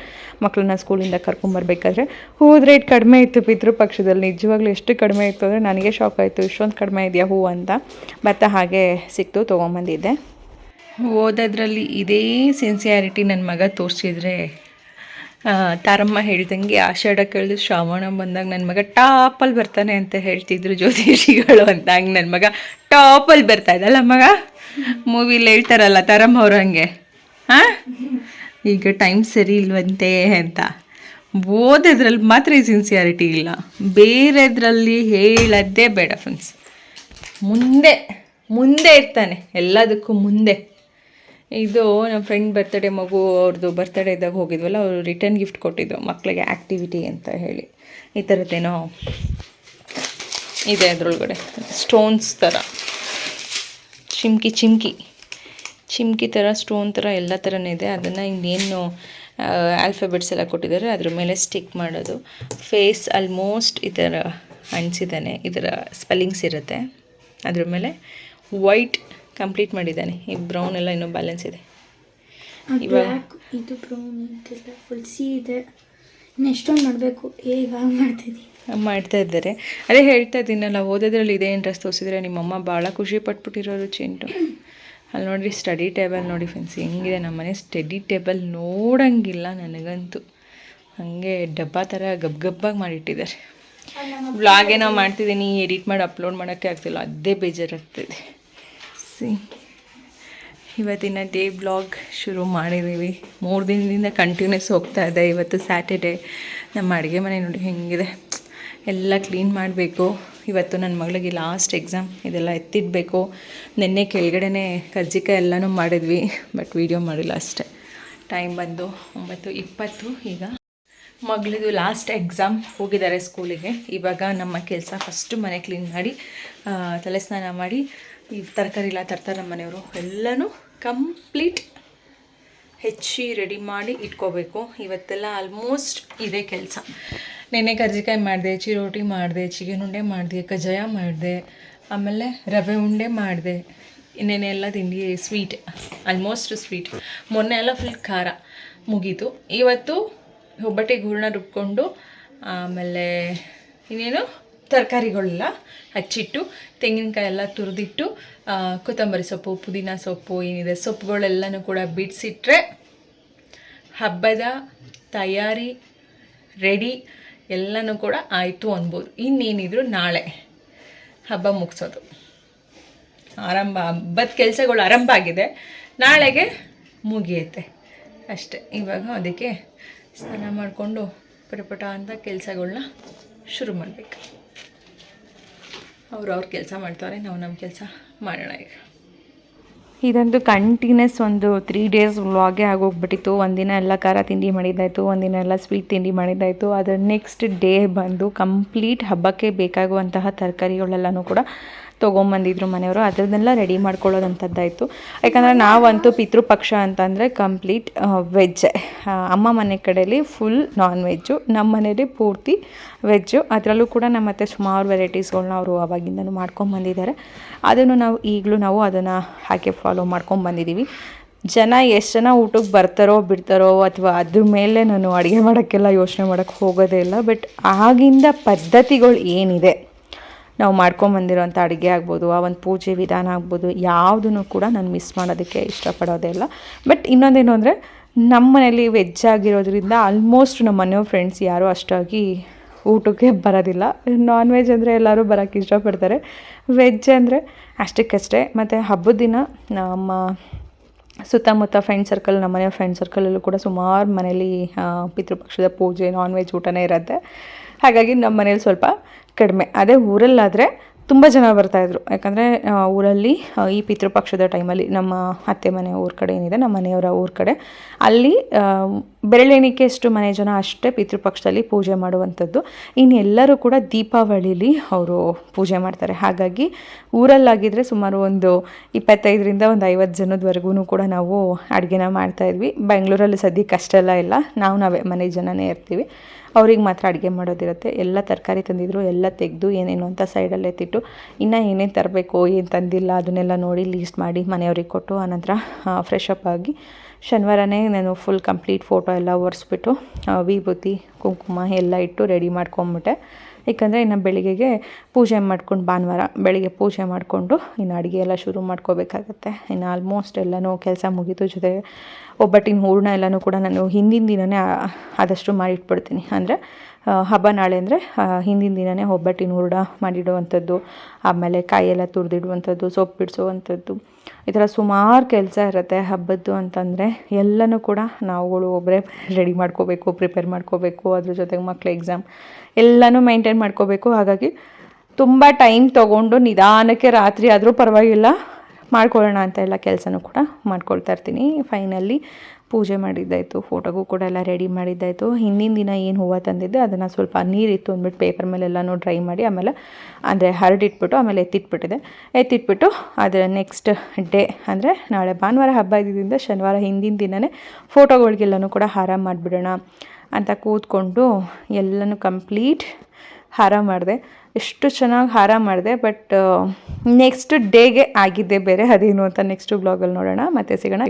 ಮಕ್ಕಳನ್ನ ಸ್ಕೂಲಿಂದ ಕರ್ಕೊಂಬರ್ಬೇಕಾದ್ರೆ ಹೂವು ರೇಟ್ ಕಡಿಮೆ ಇತ್ತು ಪಿತೃಪಕ್ಷದಲ್ಲಿ. ನಿಜವಾಗ್ಲೂ ಎಷ್ಟು ಕಡಿಮೆ ಇತ್ತು ಅಂದರೆ ನನಗೆ ಶಾಕ್ ಆಯಿತು. ಇಷ್ಟೊಂದು ಕಡಿಮೆ ಇದೆಯಾ ಹೂವು ಅಂತ. ಭತ್ತ ಹಾಗೆ ಸಿಕ್ತು, ತೊಗೊಂಬಂದಿದ್ದೆ. ಓದೋದ್ರಲ್ಲಿ ಇದೇ ಸಿನ್ಸಿಯಾರಿಟಿ ನನ್ನ ಮಗ ತೋರಿಸಿದ್ರೆ ತಾರಮ್ಮ ಹೇಳ್ದಂಗೆ ಆಷಾಢ ಕಳೆದು ಶ್ರಾವಣ ಬಂದಾಗ ನನ್ನ ಮಗ ಟಾಪಲ್ಲಿ ಬರ್ತಾನೆ ಅಂತ ಹೇಳ್ತಿದ್ರು ಜ್ಯೋತಿಷಿಗಳು ಅಂದಾಗ ನನ್ನ ಮಗ ಟಾಪಲ್ಲಿ ಬರ್ತಾ ಇದ್ದಲ್ಲ ಮಗ? ಮೂವಿಲಿ ಹೇಳ್ತಾರಲ್ಲ ತಾರಮ್ಮ ಅವ್ರು ಹಂಗೆ. ಹಾಂ ಈಗ ಟೈಮ್ ಸರಿ ಇಲ್ವಂತೆ ಅಂತ. ಓದೋದ್ರಲ್ಲಿ ಮಾತ್ರ ಈ ಸಿನ್ಸಿಯಾರಿಟಿ ಇಲ್ಲ. ಬೇರೆದ್ರಲ್ಲಿ ಹೇಳೋದೇ ಬೇಡ ಫ್ರೆಂಡ್ಸ್ ಮುಂದೆ ಮುಂದೆ ಇರ್ತಾನೆ. ಎಲ್ಲದಕ್ಕೂ ಮುಂದೆ. ಇದು ನಮ್ಮ ಫ್ರೆಂಡ್ ಬರ್ತಡೇ ಮಗು ಅವ್ರದ್ದು ಬರ್ತಡೇ ಇದ್ದಾಗ ಹೋಗಿದ್ವಲ್ಲ, ಅವರು ರಿಟರ್ನ್ ಗಿಫ್ಟ್ ಕೊಟ್ಟಿದ್ದು ಮಕ್ಕಳಿಗೆ ಆ್ಯಕ್ಟಿವಿಟಿ ಅಂತ ಹೇಳಿ. ಈ ಥರದ್ದೇನೋ ಇದೆ ಅದರೊಳಗಡೆ. ಸ್ಟೋನ್ಸ್ ಥರ ಚಿಮ್ಕಿ ಚಿಮ್ಕಿ. ಚಿಮ್ಕಿ ಥರ ಸ್ಟೋನ್ ಥರ ಎಲ್ಲ ಥರನೇ ಇದೆ. ಅದನ್ನು ಇನ್ನೇನು ಆಲ್ಫಾಬೆಟ್ಸ್ ಎಲ್ಲ ಕೊಟ್ಟಿದ್ದಾರೆ. ಅದ್ರ ಮೇಲೆ ಸ್ಟಿಕ್ ಮಾಡೋದು. ಫೇಸ್ ಆಲ್ಮೋಸ್ಟ್ ಈ ಥರ ಅಂಟಿಸಿದ್ದಾನೆ ಇದರ ಸ್ಪೆಲ್ಲಿಂಗ್ಸ್ ಇರುತ್ತೆ. ಅದ್ರ ಮೇಲೆ ವೈಟ್ ಕಂಪ್ಲೀಟ್ ಮಾಡಿದ್ದಾನೆ. ಈ ಬ್ರೌನ್ ಎಲ್ಲ ಇನ್ನೂ ಬ್ಯಾಲೆನ್ಸ್ ಇದೆ. ಇವಾಗ
ಇದು ಬ್ರೌನ್ ಅಂತೆಲ್ಲ ಫುಲ್ ಸಿ ಇದೆ. ನೆಕ್ಸ್ಟ್ ಒಂದು ಮಾಡಬೇಕು? ಈಗ ಮಾಡ್ತಿದ್ದೀನಿ
ಮಾಡ್ತಾ ಇದ್ದಾರೆ. ಅದೇ ಹೇಳ್ತಾ ಇದ್ದೀನಲ್ಲ ಓದೋದ್ರಲ್ಲಿ ಇದೇ ಇಂಟ್ರೆಸ್ಟ್ ತೋರಿಸಿದ್ರೆ ನಿಮ್ಮಮ್ಮ ಭಾಳ ಖುಷಿ ಪಟ್ಬಿಟ್ಟಿರೋರು ಚಿಂಟು. ಅಲ್ಲಿ ನೋಡಿರಿ ಸ್ಟಡಿ ಟೇಬಲ್ ನೋಡಿ ಫ್ರೆಂಡ್ಸ್ ಹೆಂಗಿದೆ ನಮ್ಮ ಮನೆ? ಸ್ಟಡಿ ಟೇಬಲ್ ನೋಡಂಗಿಲ್ಲ ನನಗಂತೂ. ಹಾಗೆ ಡಬ್ಬ ಥರ ಗಬ್ ಗಬ್ಬಾಗಿ ಮಾಡಿಟ್ಟಿದ್ದಾರೆ. ಬ್ಲಾಗೇ ನಾವು ಮಾಡ್ತಿದ್ದೀನಿ ಎಡಿಟ್ ಮಾಡಿ ಅಪ್ಲೋಡ್ ಮಾಡೋಕ್ಕೆ ಆಗ್ತಿಲ್ಲ, ಅದೇ ಬೇಜಾರಾಗ್ತಿದೆ. ಸಿ ಇವತ್ತಿನ ಡೇ ಬ್ಲಾಗ್ ಶುರು ಮಾಡಿದ್ದೀವಿ ಮೂರು ದಿನದಿಂದ ಕಂಟಿನ್ಯೂಸ್ ಹೋಗ್ತಾ ಇದೆ. ಇವತ್ತು ಸ್ಯಾಟರ್ಡೇ ನಮ್ಮ ಅಡುಗೆ ಮನೆ ನೋಡಿ ಹೆಂಗಿದೆ. ಎಲ್ಲ ಕ್ಲೀನ್ ಮಾಡಬೇಕು. ಇವತ್ತು ನನ್ನ ಮಗಳಿಗೆ ಲಾಸ್ಟ್ ಎಕ್ಸಾಮ್ ಇದೆಲ್ಲ ಎತ್ತಿಡಬೇಕು. ನಿನ್ನೆ ಕೆಳಗಡೆನೇ ಕರ್ಜಿಕಾಯಿ ಎಲ್ಲನೂ ಮಾಡಿದ್ವಿ ಬಟ್ ವೀಡಿಯೋ ಮಾಡಿಲ್ಲ ಅಷ್ಟೇ. ಟೈಮ್ ಬಂದು ಒಂಬತ್ತು ಇಪ್ಪತ್ತು ಈಗ. ಮಗಳದು ಲಾಸ್ಟ್ ಎಕ್ಸಾಮ್ ಹೋಗಿದ್ದಾರೆ ಸ್ಕೂಲಿಗೆ. ಇವಾಗ ನಮ್ಮ ಕೆಲಸ ಫಸ್ಟು ಮನೆ ಕ್ಲೀನ್ ಮಾಡಿ ತಲೆ ಸ್ನಾನ ಮಾಡಿ, ಈ ತರಕಾರಿ ಎಲ್ಲ ತರ್ತಾರೆ ನಮ್ಮ ಮನೆಯವರು. ಎಲ್ಲನೂ ಕಂಪ್ಲೀಟ್ ಹೆಚ್ಚಿ ರೆಡಿ ಮಾಡಿ ಇಟ್ಕೋಬೇಕು. ಇವತ್ತೆಲ್ಲ ಆಲ್ಮೋಸ್ಟ್ ಇದೇ ಕೆಲಸ. ನೆನ್ನೆ ಕರ್ಜಿಕಾಯಿ ಮಾಡಿದೆ, ಚಿರೋಟಿ ಮಾಡಿದೆ ಚಿಕನ್ ಉಂಡೆ ಮಾಡಿದೆ, ಕಜ್ಜಾಯ ಮಾಡಿದೆ, ಆಮೇಲೆ ರವೆ ಉಂಡೆ ಮಾಡಿದೆ. ಇನ್ನೇನೆ ಎಲ್ಲ ತಿಂಡಿ ಸ್ವೀಟ್ ಆಲ್ಮೋಸ್ಟ್ ಸ್ವೀಟ್ ಮೊನ್ನೆ ಎಲ್ಲ ಫುಲ್ ಖಾರ ಮುಗೀತು. ಇವತ್ತು ಒಬ್ಬಟ್ಟಿಗೆ ಹೂರಣ ರುಬ್ಕೊಂಡು, ಆಮೇಲೆ ಇನ್ನೇನು ತರಕಾರಿಗಳೆಲ್ಲ ಹಚ್ಚಿಟ್ಟು, ತೆಂಗಿನಕಾಯಿ ಎಲ್ಲ ತುರಿದಿಟ್ಟು ಕೊತ್ತಂಬರಿ ಸೊಪ್ಪು, ಪುದೀನ ಸೊಪ್ಪು, ಏನಿದೆ ಸೊಪ್ಪುಗಳೆಲ್ಲನೂ ಕೂಡ ಬಿಡಿಸಿಟ್ರೆ ಹಬ್ಬದ ತಯಾರಿ ರೆಡಿ. ಎಲ್ಲನೂ ಕೂಡ ಆಯಿತು ಅನ್ಬೋದು. ಇನ್ನೇನಿದ್ರು ನಾಳೆ ಹಬ್ಬ ಮುಗಿಸೋದು. ಆರಂಭ, ಹಬ್ಬದ ಕೆಲಸಗಳು ಆರಂಭ ಆಗಿದೆ. ನಾಳೆಗೆ ಮುಗಿಯುತ್ತೆ. ಅಷ್ಟೆ. ಇವಾಗ ಅದಕ್ಕೆ ಸ್ನಾನ ಮಾಡಿಕೊಂಡು ಪಟಪಟ ಅಂತ ಕೆಲಸಗಳನ್ನ ಶುರು ಮಾಡಬೇಕು. ಅವ್ರು ಅವ್ರ ಕೆಲಸ ಮಾಡ್ತಾರೆ, ನಾವು ನಮ್ಮ ಕೆಲಸ ಮಾಡೋಣ ಈಗ. ಇದಂತೂ ಕಂಟಿನ್ಯೂಸ್ ಒಂದು ತ್ರೀ ಡೇಸ್ ವ್ಲಾಗೇ ಆಗೋಗ್ಬಿಟ್ಟಿತ್ತು. ಒಂದಿನ ಎಲ್ಲ ಖಾರ ತಿಂಡಿ ಮಾಡಿದ್ದಾಯಿತು, ಒಂದಿನ ಎಲ್ಲ ಸ್ವೀಟ್ ತಿಂಡಿ ಮಾಡಿದ್ದಾಯಿತು. ಅದರ ನೆಕ್ಸ್ಟ್ ಡೇ ಬಂದು ಕಂಪ್ಲೀಟ್ ಹಬ್ಬಕ್ಕೆ ಬೇಕಾಗುವಂತಹ ತರಕಾರಿಗಳೆಲ್ಲನೂ ಕೂಡ ತೊಗೊಂಬಂದಿದ್ರು ಮನೆಯವರು ಅದನ್ನೆಲ್ಲ ರೆಡಿ ಮಾಡ್ಕೊಳ್ಳೋದಂಥದ್ದಾಯಿತು. ಯಾಕಂದರೆ ನಾವಂತೂ ಪಿತೃಪಕ್ಷ ಅಂತಂದರೆ ಕಂಪ್ಲೀಟ್ ವೆಜ್ ಅಮ್ಮ ಮನೆ ಕಡೆಯಲ್ಲಿ ಫುಲ್ ನಾನ್ ವೆಜ್ಜು ನಮ್ಮ ಮನೇಲಿ ಪೂರ್ತಿ ವೆಜ್ಜು ಅದರಲ್ಲೂ ಕೂಡ ನಮ್ಮ ಮತ್ತೆ ಸುಮಾರು ವೆರೈಟೀಸ್ಗಳನ್ನ ಅವರು ಅವಾಗಿಂದನೂ ಮಾಡ್ಕೊಂಬಂದಿದ್ದಾರೆ. ಅದನ್ನು ನಾವು ಈಗಲೂ ನಾವು ಅದನ್ನು ಹಾಗೆ ಫಾಲೋ ಮಾಡ್ಕೊಂಬಂದಿದ್ದೀವಿ. ಜನ ಎಷ್ಟು ಜನ ಊಟಕ್ಕೆ ಬರ್ತಾರೋ ಬಿಡ್ತಾರೋ ಅಥವಾ ಅದ್ರ ಮೇಲೆ ನಾನು ಅಡುಗೆ ಮಾಡೋಕ್ಕೆಲ್ಲ ಯೋಚನೆ ಮಾಡೋಕ್ಕೆ ಹೋಗೋದೇ ಇಲ್ಲ. ಬಟ್ ಆಗಿಂದ ಪದ್ಧತಿಗಳು ಏನಿದೆ? ನಾವು ಮಾಡ್ಕೊಂಬಂದಿರೋಂಥ ಅಡುಗೆ ಆಗ್ಬೋದು, ಆ ಒಂದು ಪೂಜೆ ವಿಧಾನ ಆಗ್ಬೋದು, ಯಾವುದನ್ನು ಕೂಡ ನಾನು ಮಿಸ್ ಮಾಡೋದಕ್ಕೆ ಇಷ್ಟಪಡೋದೇ ಇಲ್ಲ. ಬಟ್ ಇನ್ನೊಂದೇನು ಅಂದರೆ, ನಮ್ಮ ಮನೇಲಿ ವೆಜ್ ಆಗಿರೋದ್ರಿಂದ ಆಲ್ಮೋಸ್ಟ್ ನಮ್ಮ ಮನೆಯವ್ರ ಫ್ರೆಂಡ್ಸ್ ಯಾರೂ ಅಷ್ಟಾಗಿ ಊಟಕ್ಕೆ ಬರೋದಿಲ್ಲ. ನಾನ್ ವೆಜ್ ಅಂದರೆ ಎಲ್ಲರೂ ಬರೋಕ್ಕೆ ಇಷ್ಟಪಡ್ತಾರೆ. ವೆಜ್ ಅಂದರೆ ಅಷ್ಟಕ್ಕಷ್ಟೇ. ಮತ್ತು ಹಬ್ಬದ ದಿನ ನಮ್ಮ ಸುತ್ತಮುತ್ತ ಫ್ರೆಂಡ್ ಸರ್ಕಲ್ ನಮ್ಮ ಮನೆಯ ಫ್ರೆಂಡ್ ಸರ್ಕಲಲ್ಲೂ ಕೂಡ ಸುಮಾರು ಮನೇಲಿ ಪಿತೃಪಕ್ಷದ ಪೂಜೆ ನಾನ್ ವೆಜ್ ಊಟನೇ ಇರುತ್ತೆ. ಹಾಗಾಗಿ ನಮ್ಮ ಮನೇಲಿ ಸ್ವಲ್ಪ ಕಡಿಮೆ. ಅದೇ ಊರಲ್ಲಾದರೆ ತುಂಬ ಜನ ಬರ್ತಾಯಿದ್ರು ಯಾಕಂದರೆ ಊರಲ್ಲಿ ಈ ಪಿತೃಪಕ್ಷದ ಟೈಮಲ್ಲಿ ನಮ್ಮ ಅತ್ತೆ ಮನೆ ಊರ ಕಡೆ ಏನಿದೆ, ನಮ್ಮ ಮನೆಯವರ ಊರ ಕಡೆ, ಅಲ್ಲಿ ಬೆರಳೆಣಿಕೆಯಷ್ಟು ಮನೆ ಜನ ಅಷ್ಟೇ ಪಿತೃಪಕ್ಷದಲ್ಲಿ ಪೂಜೆ ಮಾಡುವಂಥದ್ದು. ಇನ್ನು ಎಲ್ಲರೂ ಕೂಡ ದೀಪಾವಳಿಲಿ ಅವರು ಪೂಜೆ ಮಾಡ್ತಾರೆ. ಹಾಗಾಗಿ ಊರಲ್ಲಾಗಿದ್ದರೆ ಸುಮಾರು ಒಂದು ಇಪ್ಪತ್ತೈದರಿಂದ ಒಂದು ಐವತ್ತು ಜನದವರೆಗೂ ಕೂಡ ನಾವು ಅಡುಗೆನ ಮಾಡ್ತಾಯಿದ್ವಿ ಬೆಂಗಳೂರಲ್ಲಿ ಸದ್ಯಕ್ಕೆ ಅಷ್ಟೆಲ್ಲ ಇಲ್ಲ. ನಾವು ನಾವೇ ಮನೆ ಜನನೇ ಇರ್ತೀವಿ. ಅವ್ರಿಗೆ ಮಾತ್ರ ಅಡುಗೆ ಮಾಡೋದಿರುತ್ತೆ. ಎಲ್ಲ ತರಕಾರಿ ತಂದಿದ್ರು, ಎಲ್ಲ ತೆಗೆದು ಏನೇನು ಅಂತ ಸೈಡಲ್ಲಿ ಎತ್ತಿಟ್ಟು ಇನ್ನು ಏನೇನು ತರಬೇಕು, ಏನು ತಂದಿಲ್ಲ ಅದನ್ನೆಲ್ಲ ನೋಡಿ ಲೀಸ್ಟ್ ಮಾಡಿ ಮನೆಯವ್ರಿಗೆ ಕೊಟ್ಟು, ಆನಂತರ ಫ್ರೆಶ್ ಅಪ್ ಆಗಿ ಶನಿವಾರನೇ ನಾನು ಫುಲ್ ಕಂಪ್ಲೀಟ್ ಫೋಟೋ ಎಲ್ಲ ಒರೆಸ್ಬಿಟ್ಟು ವಿಭೂತಿ, ಕುಂಕುಮ ಎಲ್ಲ ಇಟ್ಟು ರೆಡಿ ಮಾಡ್ಕೊಂಬಿಟ್ಟೆ. ಏಕೆಂದರೆ ಇನ್ನು ಬೆಳಿಗ್ಗೆಗೆ ಪೂಜೆ ಮಾಡ್ಕೊಂಡು ಭಾನುವಾರ ಬೆಳಿಗ್ಗೆ ಪೂಜೆ ಮಾಡಿಕೊಂಡು ಇನ್ನು ಅಡುಗೆ ಎಲ್ಲ ಶುರು ಮಾಡ್ಕೋಬೇಕಾಗತ್ತೆ. ಇನ್ನು ಆಲ್ಮೋಸ್ಟ್ ಎಲ್ಲನೂ ಕೆಲಸ ಮುಗೀತು. ಜೊತೆಗೆ ಒಬ್ಬಟ್ಟಿನ ಹೂರ್ಣ ಎಲ್ಲನೂ ಕೂಡ ನಾನು ಹಿಂದಿನ ದಿನವೇ ಆದಷ್ಟು ಮಾಡಿಟ್ಬಿಡ್ತೀನಿ. ಅಂದರೆ ಹಬ್ಬ ನಾಳೆ ಅಂದರೆ ಹಿಂದಿನ ದಿನವೇ ಒಬ್ಬಟ್ಟಿನ ಹೂರ್ಣ ಮಾಡಿಡುವಂಥದ್ದು, ಆಮೇಲೆ ಕಾಯೆಲ್ಲ ತುರಿದಿಡುವಂಥದ್ದು ಸೊಪ್ಪು ಬಿಡಿಸುವಂಥದ್ದು ಈ ಥರ ಸುಮಾರು ಕೆಲಸ ಇರುತ್ತೆ ಹಬ್ಬದ್ದು ಅಂತಂದರೆ, ಎಲ್ಲನೂ ಕೂಡ ನಾವುಗಳು ಒಬ್ಬರೇ ರೆಡಿ ಮಾಡ್ಕೋಬೇಕು ಪ್ರಿಪೇರ್ ಮಾಡ್ಕೋಬೇಕು, ಅದ್ರ ಜೊತೆಗೆ ಮಕ್ಕಳ ಎಕ್ಸಾಮ್ ಎಲ್ಲನೂ ಮೈಂಟೈನ್ ಮಾಡ್ಕೋಬೇಕು. ಹಾಗಾಗಿ ತುಂಬ ಟೈಮ್ ತೊಗೊಂಡು ನಿಧಾನಕ್ಕೆ ರಾತ್ರಿ ಆದರೂ ಪರವಾಗಿಲ್ಲ, ಮಾಡ್ಕೊಳ್ಳೋಣ ಅಂತ ಎಲ್ಲ ಕೆಲಸನೂ ಕೂಡ ಮಾಡ್ಕೊಳ್ತಾ ಇರ್ತೀನಿ. ಫೈನಲಿ ಪೂಜೆ ಮಾಡಿದ್ದಾಯಿತು ಫೋಟೋಗೂ ಕೂಡ ಎಲ್ಲ ರೆಡಿ ಮಾಡಿದ್ದಾಯಿತು. ಹಿಂದಿನ ದಿನ ಏನು ಹೂವು ತಂದಿದ್ದೆ, ಅದನ್ನು ಸ್ವಲ್ಪ ನೀರಿತ್ತು ಅಂದ್ಬಿಟ್ಟು ಪೇಪರ್ ಮೇಲೆಲ್ಲನೂ ಡ್ರೈ ಮಾಡಿ ಆಮೇಲೆ ಅಂದರೆ ಹರಡಿಟ್ಬಿಟ್ಟು ಆಮೇಲೆ ಎತ್ತಿಟ್ಬಿಟ್ಟಿದೆ. ಎತ್ತಿಟ್ಬಿಟ್ಟು ಅದರ ನೆಕ್ಸ್ಟ್ ಡೇ ಅಂದರೆ ನಾಳೆ ಭಾನುವಾರ ಹಬ್ಬ ಇದ್ದಿದ್ದರಿಂದ ಶನಿವಾರ ಹಿಂದಿನ ದಿನವೇ ಫೋಟೋಗಳಿಗೆಲ್ಲನೂ ಕೂಡ ಹಾರ ಮಾಡಿಬಿಡೋಣ ಅಂತ ಕೂತ್ಕೊಂಡು ಎಲ್ಲನೂ ಕಂಪ್ಲೀಟ್ ಹಾರ ಮಾಡಿದೆ. ಎಷ್ಟು ಚೆನ್ನಾಗಿ ಹಾರ ಮಾಡಿದೆ ಬಟ್ ನೆಕ್ಸ್ಟ್ ಡೇಗೆ ಆಗಿದ್ದೆ ಬೇರೆ, ಅದೇನು ಅಂತ ನೆಕ್ಸ್ಟ್ ಬ್ಲಾಗಲ್ಲಿ ನೋಡೋಣ. ಮತ್ತೆ ಸಿಗೋಣ.